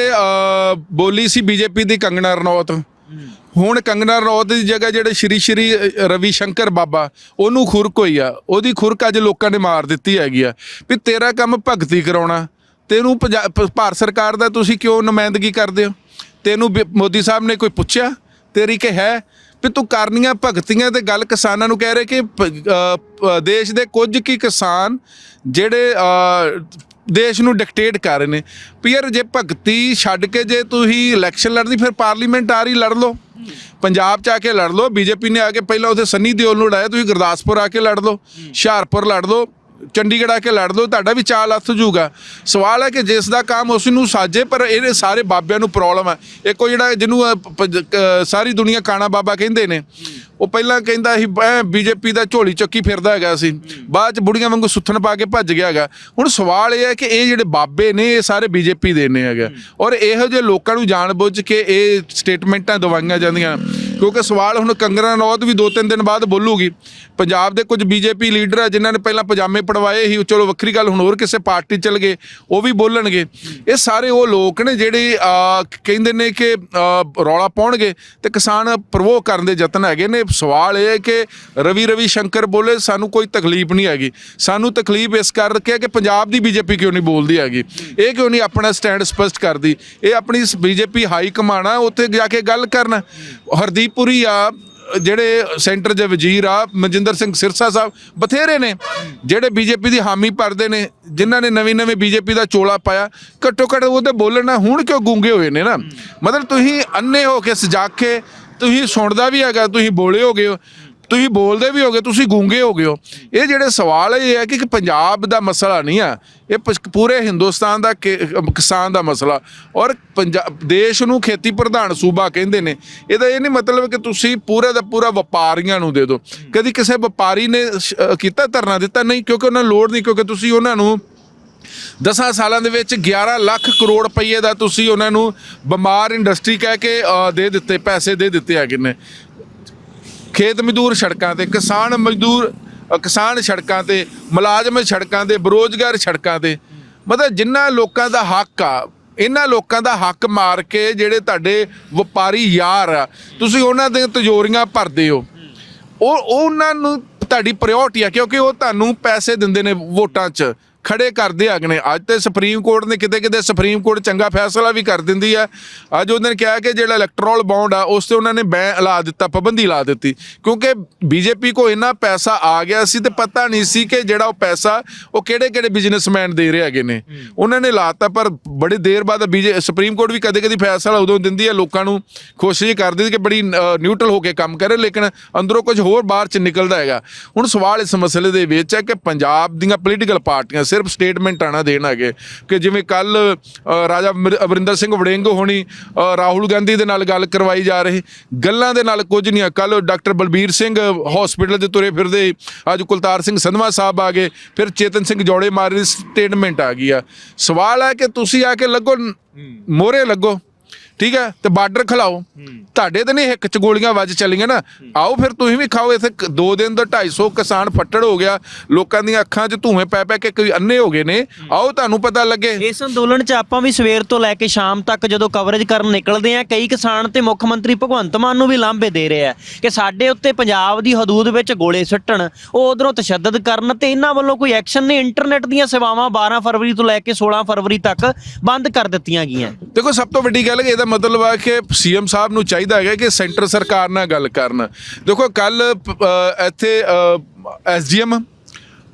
ਬੋਲੀ ਸੀ ਬੀਜੇਪੀ ਦੀ ਕੰਗਣਾ ਰਣੌਤ। ਹੁਣ ਕੰਗਣਾ ਰਣੌਤ ਦੀ ਜਗ੍ਹਾ ਜਿਹੜੇ ਸ਼੍ਰੀ ਸ਼੍ਰੀ ਰਵੀ ਸ਼ੰਕਰ ਬਾਬਾ, ਉਹਨੂੰ ਖੁਰਕ ਹੋਈ ਆ। ਉਹਦੀ ਖੁਰਕ ਅੱਜ ਲੋਕਾਂ ਨੇ ਮਾਰ ਦਿੱਤੀ ਹੈਗੀ ਆ। ਵੀ ਤੇਰਾ ਕੰਮ ਭਗਤੀ ਕਰਾਉਣਾ। ਤੈਨੂੰ ਪੰਜਾ- ਭਾਰਤ ਸਰਕਾਰ ਦਾ ਤੁਸੀਂ ਕਿਉਂ ਨੁਮਾਇੰਦਗੀ ਕਰਦੇ ਹੋ? ਤੈਨੂੰ ਮੋਦੀ ਸਾਹਿਬ ਨੇ ਕੋਈ ਪੁੱਛਿਆ? ਤੇਰੀ ਕਿ ਹੈ? ਵੀ ਤੂੰ ਕਰਨੀਆਂ ਭਗਤੀਆਂ ਤੇ ਗੱਲ ਕਿਸਾਨਾਂ ਨੂੰ ਕਹਿ ਰਹੇ ਕਿ ਦੇਸ਼ ਦੇ ਕੁਝ ਕੀ ਕਿਸਾਨ ਜਿਹੜੇ ਦੇਸ਼ ਨੂੰ ਡਿਕਟੇਟ ਕਰ ਰਹੇ ਨੇ। ਯਾਰ ਜੇ ਭਗਤੀ ਛੱਡ ਕੇ ਜੇ ਤੁਸੀਂ ਇਲੈਕਸ਼ਨ ਲੜਦੀ ਫਿਰ ਪਾਰਲੀਮੈਂਟ ਆ ਰਹੀ ਲੜ ਲਓ। ਪੰਜਾਬ ਚ ਆ ਕੇ ਲੜ ਲਓ ਬੀਜੇਪੀ ਨੇ ਆ ਕੇ ਪਹਿਲਾਂ ਉੱਥੇ ਸੰਨੀ ਦਿਓਲ ਨੂੰ ਲੜਾਇਆ ਤੁਸੀਂ ਗੁਰਦਾਸਪੁਰ ਆ ਕੇ ਲੜ ਲਓ ਹੁਸ਼ਿਆਰਪੁਰ ਲੜ ਲਓ। ਚੰਡੀਗੜ੍ਹ ਆ ਕੇ ਲੜ ਲਓ ਤੁਹਾਡਾ ਵੀ ਚਾਲ ਹੱਥ ਜੂਗਾ ਸਵਾਲ ਹੈ ਕਿ ਜਿਸ ਦਾ ਕੰਮ ਉਸ ਨੂੰ ਸਾਜੇ ਪਰ ਇਹਦੇ ਸਾਰੇ ਬਾਬਿਆਂ ਨੂੰ ਪ੍ਰੋਬਲਮ ਹੈ ਇੱਕ ਉਹ ਜਿਹੜਾ ਜਿਹਨੂੰ ਅ, ਪ- ਪ- ਸਾਰੀ ਦੁਨੀਆ ਕਾਣਾ ਬਾਬਾ ਕਹਿੰਦੇ ਨੇ ਉਹ ਪਹਿਲਾਂ ਕਹਿੰਦਾ ਸੀ ਬੀਜੇਪੀ ਦਾ ਝੋਲੀ ਚੱਕੀ ਫਿਰਦਾ ਹੈਗਾ ਸੀ। ਬਾਅਦ ਚ ਬੁੜੀਆਂ ਵਾਂਗੂ ਸੁੱਥਣ ਪਾ ਕੇ ਭੱਜ ਗਿਆ ਹੈਗਾ। ਹੁਣ ਸਵਾਲ ਇਹ ਹੈ ਕਿ ਇਹ ਜਿਹੜੇ ਬਾਬੇ ਨੇ ਇਹ ਸਾਰੇ ਬੀਜੇਪੀ ਦੇ ਨੇ ਹੈਗਾ। ਔਰ ਇਹੋ ਜਿਹੇ ਲੋਕਾਂ ਨੂੰ ਜਾਣਬੁੱਝ ਕੇ ਇਹ ਸਟੇਟਮੈਂਟਾਂ ਦਵਾਈਆਂ ਜਾਂਦੀਆਂ। ਕਿਉਂਕਿ ਸਵਾਲ ਹੁਣ ਕੰਗਣਾ ਰਣੌਤ ਵੀ ਦੋ ਤਿੰਨ ਦਿਨ ਬਾਅਦ ਬੋਲੂਗੀ। ਪੰਜਾਬ ਦੇ ਕੁਝ ਬੀਜੇਪੀ ਲੀਡਰ ਆ, ਜਿਨ੍ਹਾਂ ਨੇ ਪਹਿਲਾਂ ਪਜਾਮੇ ਪੜਵਾਏ ਸੀ, ਚਲੋ ਵੱਖਰੀ ਗੱਲ, ਹੁਣ ਹੋਰ ਕਿਸੇ ਪਾਰਟੀ ਚਲ ਗਏ, ਉਹ ਵੀ ਬੋਲਣਗੇ। ਇਹ ਸਾਰੇ ਉਹ ਲੋਕ ਨੇ ਜਿਹੜੇ ਕਹਿੰਦੇ ਨੇ ਕਿ ਰੌਲਾ ਪਾਉਣਗੇ ਤੇ ਕਿਸਾਨ ਪ੍ਰਵੋਹ ਕਰਨ ਦੇ ਯਤਨ ਹੈਗੇ ਨੇ। ਸਵਾਲ ਇਹ ਹੈ ਕਿ ਰਵੀ ਰਵੀ ਸ਼ੰਕਰ ਬੋਲੇ, ਸਾਨੂੰ ਕੋਈ ਤਕਲੀਫ ਨਹੀਂ ਹੈਗੀ। ਸਾਨੂੰ ਤਕਲੀਫ ਇਸ ਕਰਕੇ ਹੈ ਕਿ ਪੰਜਾਬ ਦੀ ਬੀਜੇਪੀ ਕਿਉਂ ਨਹੀਂ ਬੋਲਦੀ ਹੈਗੀ? ਇਹ ਕਿਉਂ ਨਹੀਂ ਆਪਣਾ ਸਟੈਂਡ ਸਪਸ਼ਟ ਕਰਦੀ? ਇਹ ਆਪਣੀ ਬੀਜੇਪੀ ਹਾਈ ਕਮਾਂਡ ਆ, ਉੱਥੇ ਜਾ ਕੇ ਗੱਲ ਕਰਨ। ਹਰਦੀਪ ਹਰਦੀਪੁਰੀ ਆ, ਜਿਹੜੇ ਸੈਂਟਰ ਦੇ ਵਜ਼ੀਰ ਆ, ਮਨਜਿੰਦਰ ਸਿੰਘ ਸਿਰਸਾ ਸਾਹਿਬ, ਬਥੇਰੇ ਨੇ, ਜਿਹੜੇ ਬੀਜੇਪੀ ਦੀ ਹਾਮੀ ਭਰਦੇ ਨੇ, ਜਿਨ੍ਹਾਂ ਨੇ ਨਵੀਂ ਨਵੀਂ ਬੀਜੇਪੀ ਦਾ ਚੋਲਾ ਪਾਇਆ, ਘੱਟੋ ਘੱਟ ਉਹ ਉਹਦੇ ਬੋਲਣਾ ਹੁਣ ਕਿਉਂ ਗੂੰਗੇ ਹੋਏ ਨੇ ਨਾ? ਮਤਲਬ ਤੁਸੀਂ ਅੰਨੇ ਹੋ ਕੇ ਸਜਾ ਕੇ ਤੁਸੀਂ ਸੁਣਦਾ ਵੀ ਹੈਗਾ, ਤੁਸੀਂ ਬੋਲੇ ਹੋਗੇ ਹੋ ਤੁਸੀਂ ਬੋਲਦੇ ਵੀ ਹੋਗੇ, ਤੁਸੀਂ ਗੂੰਗੇ ਹੋ ਗਏ ਹੋ। ਇਹ ਜਿਹੜੇ ਸਵਾਲ ਇਹ ਹੈ ਕਿ ਪੰਜਾਬ ਦਾ ਮਸਲਾ ਨਹੀਂ ਆ ਇਹ ਪੂਰੇ ਹਿੰਦੁਸਤਾਨ ਦਾ ਕਿ- ਕਿਸਾਨ ਦਾ ਮਸਲਾ। ਔਰ ਪੰਜਾਬ ਦੇਸ਼ ਨੂੰ ਖੇਤੀ ਪ੍ਰਧਾਨ ਸੂਬਾ ਕਹਿੰਦੇ ਨੇ। ਇਹਦਾ ਇਹ ਨਹੀਂ ਮਤਲਬ ਕਿ ਤੁਸੀਂ ਪੂਰਾ ਦਾ ਪੂਰਾ ਵਪਾਰੀਆਂ ਨੂੰ ਦੇ ਦਿਓ। ਕਦੀ ਕਿਸੇ ਵਪਾਰੀ ਨੇ ਕੀਤਾ, ਧਰਨਾ ਦਿੱਤਾ? ਨਹੀਂ, ਕਿਉਂਕਿ ਉਹਨਾਂ ਨੂੰ ਲੋੜ ਨਹੀਂ, ਕਿਉਂਕਿ ਤੁਸੀਂ ਉਹਨਾਂ ਨੂੰ ਦਸਾਂ ਸਾਲਾਂ ਦੇ ਵਿੱਚ 11 ਲੱਖ ਕਰੋੜ ਰੁਪਏ ਦਾ ਤੁਸੀਂ ਉਹਨਾਂ ਨੂੰ ਬਿਮਾਰ ਇੰਡਸਟਰੀ ਕਹਿ ਕੇ ਦੇ ਦਿੱਤੇ, ਪੈਸੇ ਦੇ ਦਿੱਤੇ ਹੈਗੇ ਨੇ। ਖੇਤ ਮਜ਼ਦੂਰ ਸੜਕਾਂ ਤੇ, ਕਿਸਾਨ ਮਜ਼ਦੂਰ ਕਿਸਾਨ ਸੜਕਾਂ ਤੇ, ਮੁਲਾਜ਼ਮ ਸੜਕਾਂ ਤੇ, ਬੇਰੋਜ਼ਗਾਰ ਸੜਕਾਂ ਤੇ। ਮਤਲਬ ਜਿੰਨਾ ਲੋਕਾਂ ਦਾ ਹੱਕ ਆ, ਇਹਨਾਂ ਲੋਕਾਂ ਦਾ ਹੱਕ ਮਾਰ ਕੇ ਜਿਹੜੇ ਤੁਹਾਡੇ ਵਪਾਰੀ ਯਾਰ ਆ, ਤੁਸੀਂ ਉਹਨਾਂ ਦੇ ਤਜੋਰੀਆਂ ਭਰਦੇ ਹੋ। ਉਹ ਉਹ ਉਹਨਾਂ ਨੂੰ ਤੁਹਾਡੀ ਪ੍ਰਾਇੋਰਟੀ ਆ, ਕਿਉਂਕਿ ਉਹ ਤੁਹਾਨੂੰ ਪੈਸੇ ਦਿੰਦੇ ਨੇ ਵੋਟਾਂ 'ਚ। ਖੜੇ ਕਰਦੇ ਹੈਗੇ ਨੇ ਅੱਜ ਤੇ ਸੁਪਰੀਮ ਕੋਰਟ ਨੇ ਕਿਤੇ ਕਿਤੇ ਸੁਪਰੀਮ ਕੋਰਟ ਚੰਗਾ ਫੈਸਲਾ ਵੀ ਕਰ ਦਿੰਦੀ ਆ। ਅੱਜ ਉਹਨਾਂ ਨੇ ਕਿਹਾ ਕਿ ਜਿਹੜਾ ਇਲੈਕਟਰਲ ਬੌਂਡ ਆ ਉਸ ਤੇ ਉਹਨਾਂ ਨੇ ਬੈਨ ਲਾ ਦਿੱਤਾ ਪਾਬੰਦੀ ਲਾ ਦਿੱਤੀ। ਕਿਉਂਕਿ ਬੀਜੇਪੀ ਕੋ ਇੰਨਾ ਪੈਸਾ ਆ ਗਿਆ ਸੀ ਤੇ ਪਤਾ ਨਹੀਂ ਸੀ ਕਿ ਜਿਹੜਾ ਉਹ ਪੈਸਾ ਉਹ ਕਿਹੜੇ ਕਿਹੜੇ ਬਿਜ਼ਨਸਮੈਨ ਦੇ ਰਹੇ ਹੈਗੇ ਨੇ। ਉਹਨਾਂ ਨੇ ਲਾਤਾ ਪਰ ਬੜੀ ਦੇਰ ਬਾਅਦ ਬੀਜੇ ਸੁਪਰੀਮ ਕੋਰਟ ਵੀ ਕਦੇ ਕਦੇ ਫੈਸਲਾ ਉਦੋਂ ਦਿੰਦੀ ਹੈ ਲੋਕਾਂ ਨੂੰ ਕੋਸ਼ਿਸ਼ ਕਰਦੀ ਹੈ ਕਿ ਬੜੀ ਨਿਊਟਰਲ ਹੋ ਕੇ ਕੰਮ ਕਰੇ ਲੇਕਿਨ ਅੰਦਰੋਂ ਕੁਝ ਹੋਰ ਬਾਹਰ ਚ ਨਿਕਲਦਾ ਹੈਗਾ। ਹੁਣ ਸਵਾਲ ਇਸ ਮਸਲੇ ਦੇ ਵਿੱਚ ਹੈ ਕਿ ਪੰਜਾਬ ਦੀਆਂ ਪੋਲੀਟੀਕਲ ਪਾਰਟੀਆਂ ਸਿਰਫ ਸਟੇਟਮੈਂਟ ਆਣਾ ਦੇਣ ਹੈਗੇ। ਕਿ ਜਿਵੇਂ ਕੱਲ ਰਾਜਾ ਅਮਰਿੰਦਰ ਸਿੰਘ ਵੜਿੰਗ ਹੋਣੀ ਰਾਹੁਲ ਗਾਂਧੀ ਦੇ ਨਾਲ ਗੱਲ ਕਰਵਾਈ ਜਾ ਰਹੀ ਗੱਲਾਂ ਦੇ ਨਾਲ ਕੁਝ ਨਹੀਂ ਕੱਲ ਡਾਕਟਰ ਬਲਬੀਰ ਸਿੰਘ ਹਸਪੀਟਲ ਦੇ ਤੁਰੇ ਫਿਰਦੇ ਅੱਜ ਕੁਲਤਾਰ ਸਿੰਘ ਸੰਧਵਾ ਸਾਹਿਬ ਆ ਗਏ ਫਿਰ ਚੇਤਨ ਸਿੰਘ ਜੋੜੇ ਮਾਰੇ ਦੀ ਸਟੇਟਮੈਂਟ ਆ ਗਈ ਆ। ਸਵਾਲ ਹੈ ਕਿ ਤੁਸੀਂ ਆ ਕੇ ਲੱਗੋ ਮੋਰੇ ਲੱਗੋ। ਠੀਕ ਹੈ? ਤੇ ਬਾਰਡਰ ਖਲਾਓ। ਤੁਹਾਡੇ ਤੇ ਨਹੀਂ ਹਿੱਕ ਚ ਗੋਲੀਆਂ ਵੱਜ ਚੱਲੀਆਂ ਨਾ। ਆਓ ਫਿਰ ਤੁਸੀਂ ਵੀ ਖਾਓ। ਇੱਥੇ ਕ- ਦੋ ਦਿਨ ਦਾ 250 ਕਿਸਾਨ ਫੱਟੜ ਹੋ ਗਿਆ। ਲੋਕਾਂ ਦੀਆਂ ਅੱਖਾਂ 'ਚ ਧੂਏ ਪੈ ਪੈ ਕੇ ਕੋਈ ਅੰਨੇ ਹੋ ਗਏ ਨੇ। ਆਓ ਤੁਹਾਨੂੰ ਪਤਾ ਲੱਗੇ। ਇਸ ਅੰਦੋਲਨ 'ਚ ਆਪਾਂ ਵੀ ਸਵੇਰ ਤੋਂ ਲੈ ਕੇ ਸ਼ਾਮ ਤੱਕ ਜਦੋਂ ਕਵਰੇਜ ਕਰਨ ਨਿਕਲਦੇ ਆ ਕਈ ਕਿਸਾਨ ਤੇ ਮੁੱਖ ਮੰਤਰੀ ਭਗਵੰਤ ਮਾਨ ਨੂੰ ਵੀ ਲਾਂਭੇ ਦੇ ਰਹੇ ਆ ਕਿ ਸਾਡੇ ਉੱਤੇ ਪੰਜਾਬ ਦੀ ਹਦੂਦ ਵਿੱਚ ਗੋਲੇ ਸੁੱਟਣ ਉਹ ਉਧਰੋਂ ਤਸ਼ੱਦਦ ਕਰਨ ਤੇ ਇਹਨਾਂ ਵੱਲੋਂ ਕੋਈ ਐਕਸ਼ਨ ਨਹੀਂ। ਇੰਟਰਨੈਟ ਦੀਆਂ ਸੇਵਾਵਾਂ 12 ਫਰਵਰੀ ਤੋਂ ਲੈ ਕੇ 16 ਫਰਵਰੀ ਤੱਕ ਬੰਦ ਕਰ ਦਿੱਤੀਆਂ ਗਈਆਂ। ਦੇਖੋ ਸਭ ਤੋਂ ਵੱਡੀ ਗੱਲ ਇਹਦਾ ਮਤਲਬ ਆ ਕਿ ਸੀਐਮ ਸਾਹਿਬ ਨੂੰ ਚਾਹੀਦਾ ਹੈਗਾ ਕਿ ਸੈਂਟਰ ਸਰਕਾਰ ਨਾਲ ਗੱਲ ਕਰਨ। ਦੇਖੋ ਕੱਲ ਇੱਥੇ ਐਸਡੀਐਮ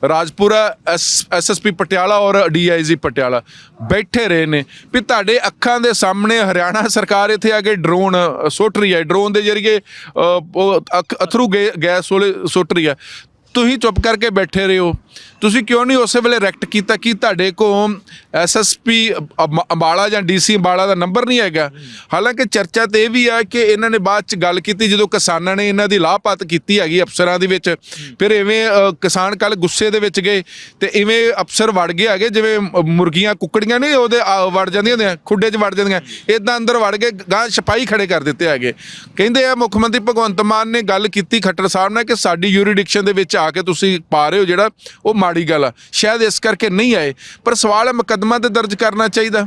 ਰਾਜਪੁਰਾ ਐਸਐਸਪੀ ਪਟਿਆਲਾ ਔਰ ਡੀਆਈਜੀ ਪਟਿਆਲਾ ਬੈਠੇ ਰਹੇ ਨੇ ਵੀ ਤੁਹਾਡੇ ਅੱਖਾਂ ਦੇ ਸਾਹਮਣੇ ਹਰਿਆਣਾ ਸਰਕਾਰ ਇੱਥੇ ਆ ਕੇ ਡਰੋਨ ਸੁੱਟ ਰਹੀ ਹੈ। ਡਰੋਨ ਦੇ ਜ਼ਰੀਏ ਉਹ ਅਕ- ਅਥਰੂ ਗੇ- ਗੈਸ ਵਾਲੇ ਸੁੱਟ ਰਹੀ ਹੈ। ਤੁਸੀਂ ਚੁੱਪ ਕਰਕੇ ਬੈਠੇ ਰਹੇ। ਹੋ ਤੁਸੀਂ ਕਿਉਂ ਨਹੀਂ ਉਸੇ ਵੇਲੇ ਰੈਕਟ ਕੀਤਾ ਕਿ ਤੁਹਾਡੇ ਕੋਲ ਐਸਐਸਪੀ ਅੰਬਾਲਾ ਜਾਂ ਡੀਸੀ ਅੰਬਾਲਾ ਦਾ ਨੰਬਰ ਨਹੀਂ ਹੈਗਾ? ਹਾਲਾਂਕਿ ਚਰਚਾ ਤੇ ਇਹ ਵੀ ਆ ਕਿ ਇਹਨਾਂ ਨੇ ਬਾਅਦ ਚ ਗੱਲ ਕੀਤੀ ਜਦੋਂ ਕਿਸਾਨਾਂ ਨੇ ਇਹਨਾਂ ਦੀ ਲਾਪਤ ਕੀਤੀ ਹੈਗੀ ਅਫਸਰਾਂ ਦੇ ਵਿੱਚ। ਫਿਰ ਇਵੇਂ ਕਿਸਾਨ ਕੱਲ ਗੁੱਸੇ ਦੇ ਵਿੱਚ ਗਏ ਤੇ ਇਵੇਂ ਅਫਸਰ ਵੜ ਗਏ ਹੈਗੇ, ਜਿਵੇਂ ਮੁਰਗੀਆਂ ਕੁੱਕੜੀਆਂ ਨਹੀਂ ਉਹਦੇ ਵੜ ਜਾਂਦੀਆਂ ਨੇ ਖੁੱਡੇ 'ਚ ਵੜ ਜਾਂਦੀਆਂ। ਇਦਾਂ ਅੰਦਰ ਵੜ ਕੇ ਗਾਂ ਸਿਪਾਹੀ ਖੜੇ ਕਰ ਦਿੱਤੇ ਹੈਗੇ। ਕਹਿੰਦੇ ਆ ਮੁੱਖ ਮੰਤਰੀ ਭਗਵੰਤ ਮਾਨ ਨੇ ਗੱਲ ਕੀਤੀ ਖੱਟਰ ਸਾਹਿਬ ਨਾਲ ਕਿ ਸਾਡੀ ਯੂਰੀਡਿਕਸ਼ਨ ਦੇ ਵਿੱਚ ਆ ਕੇ ਤੁਸੀਂ ਪਾ ਰਹੇ ਹੋ ਜਿਹੜਾ ਉਹ ਮਾੜੀ ਗੱਲ ਆ। ਸ਼ਾਇਦ ਇਸ ਕਰਕੇ ਨਹੀਂ ਆਏ, ਪਰ ਸਵਾਲ ਹੈ ਮੁਕੱਦਮਾ ਤੇ ਦਰਜ ਕਰਨਾ ਚਾਹੀਦਾ।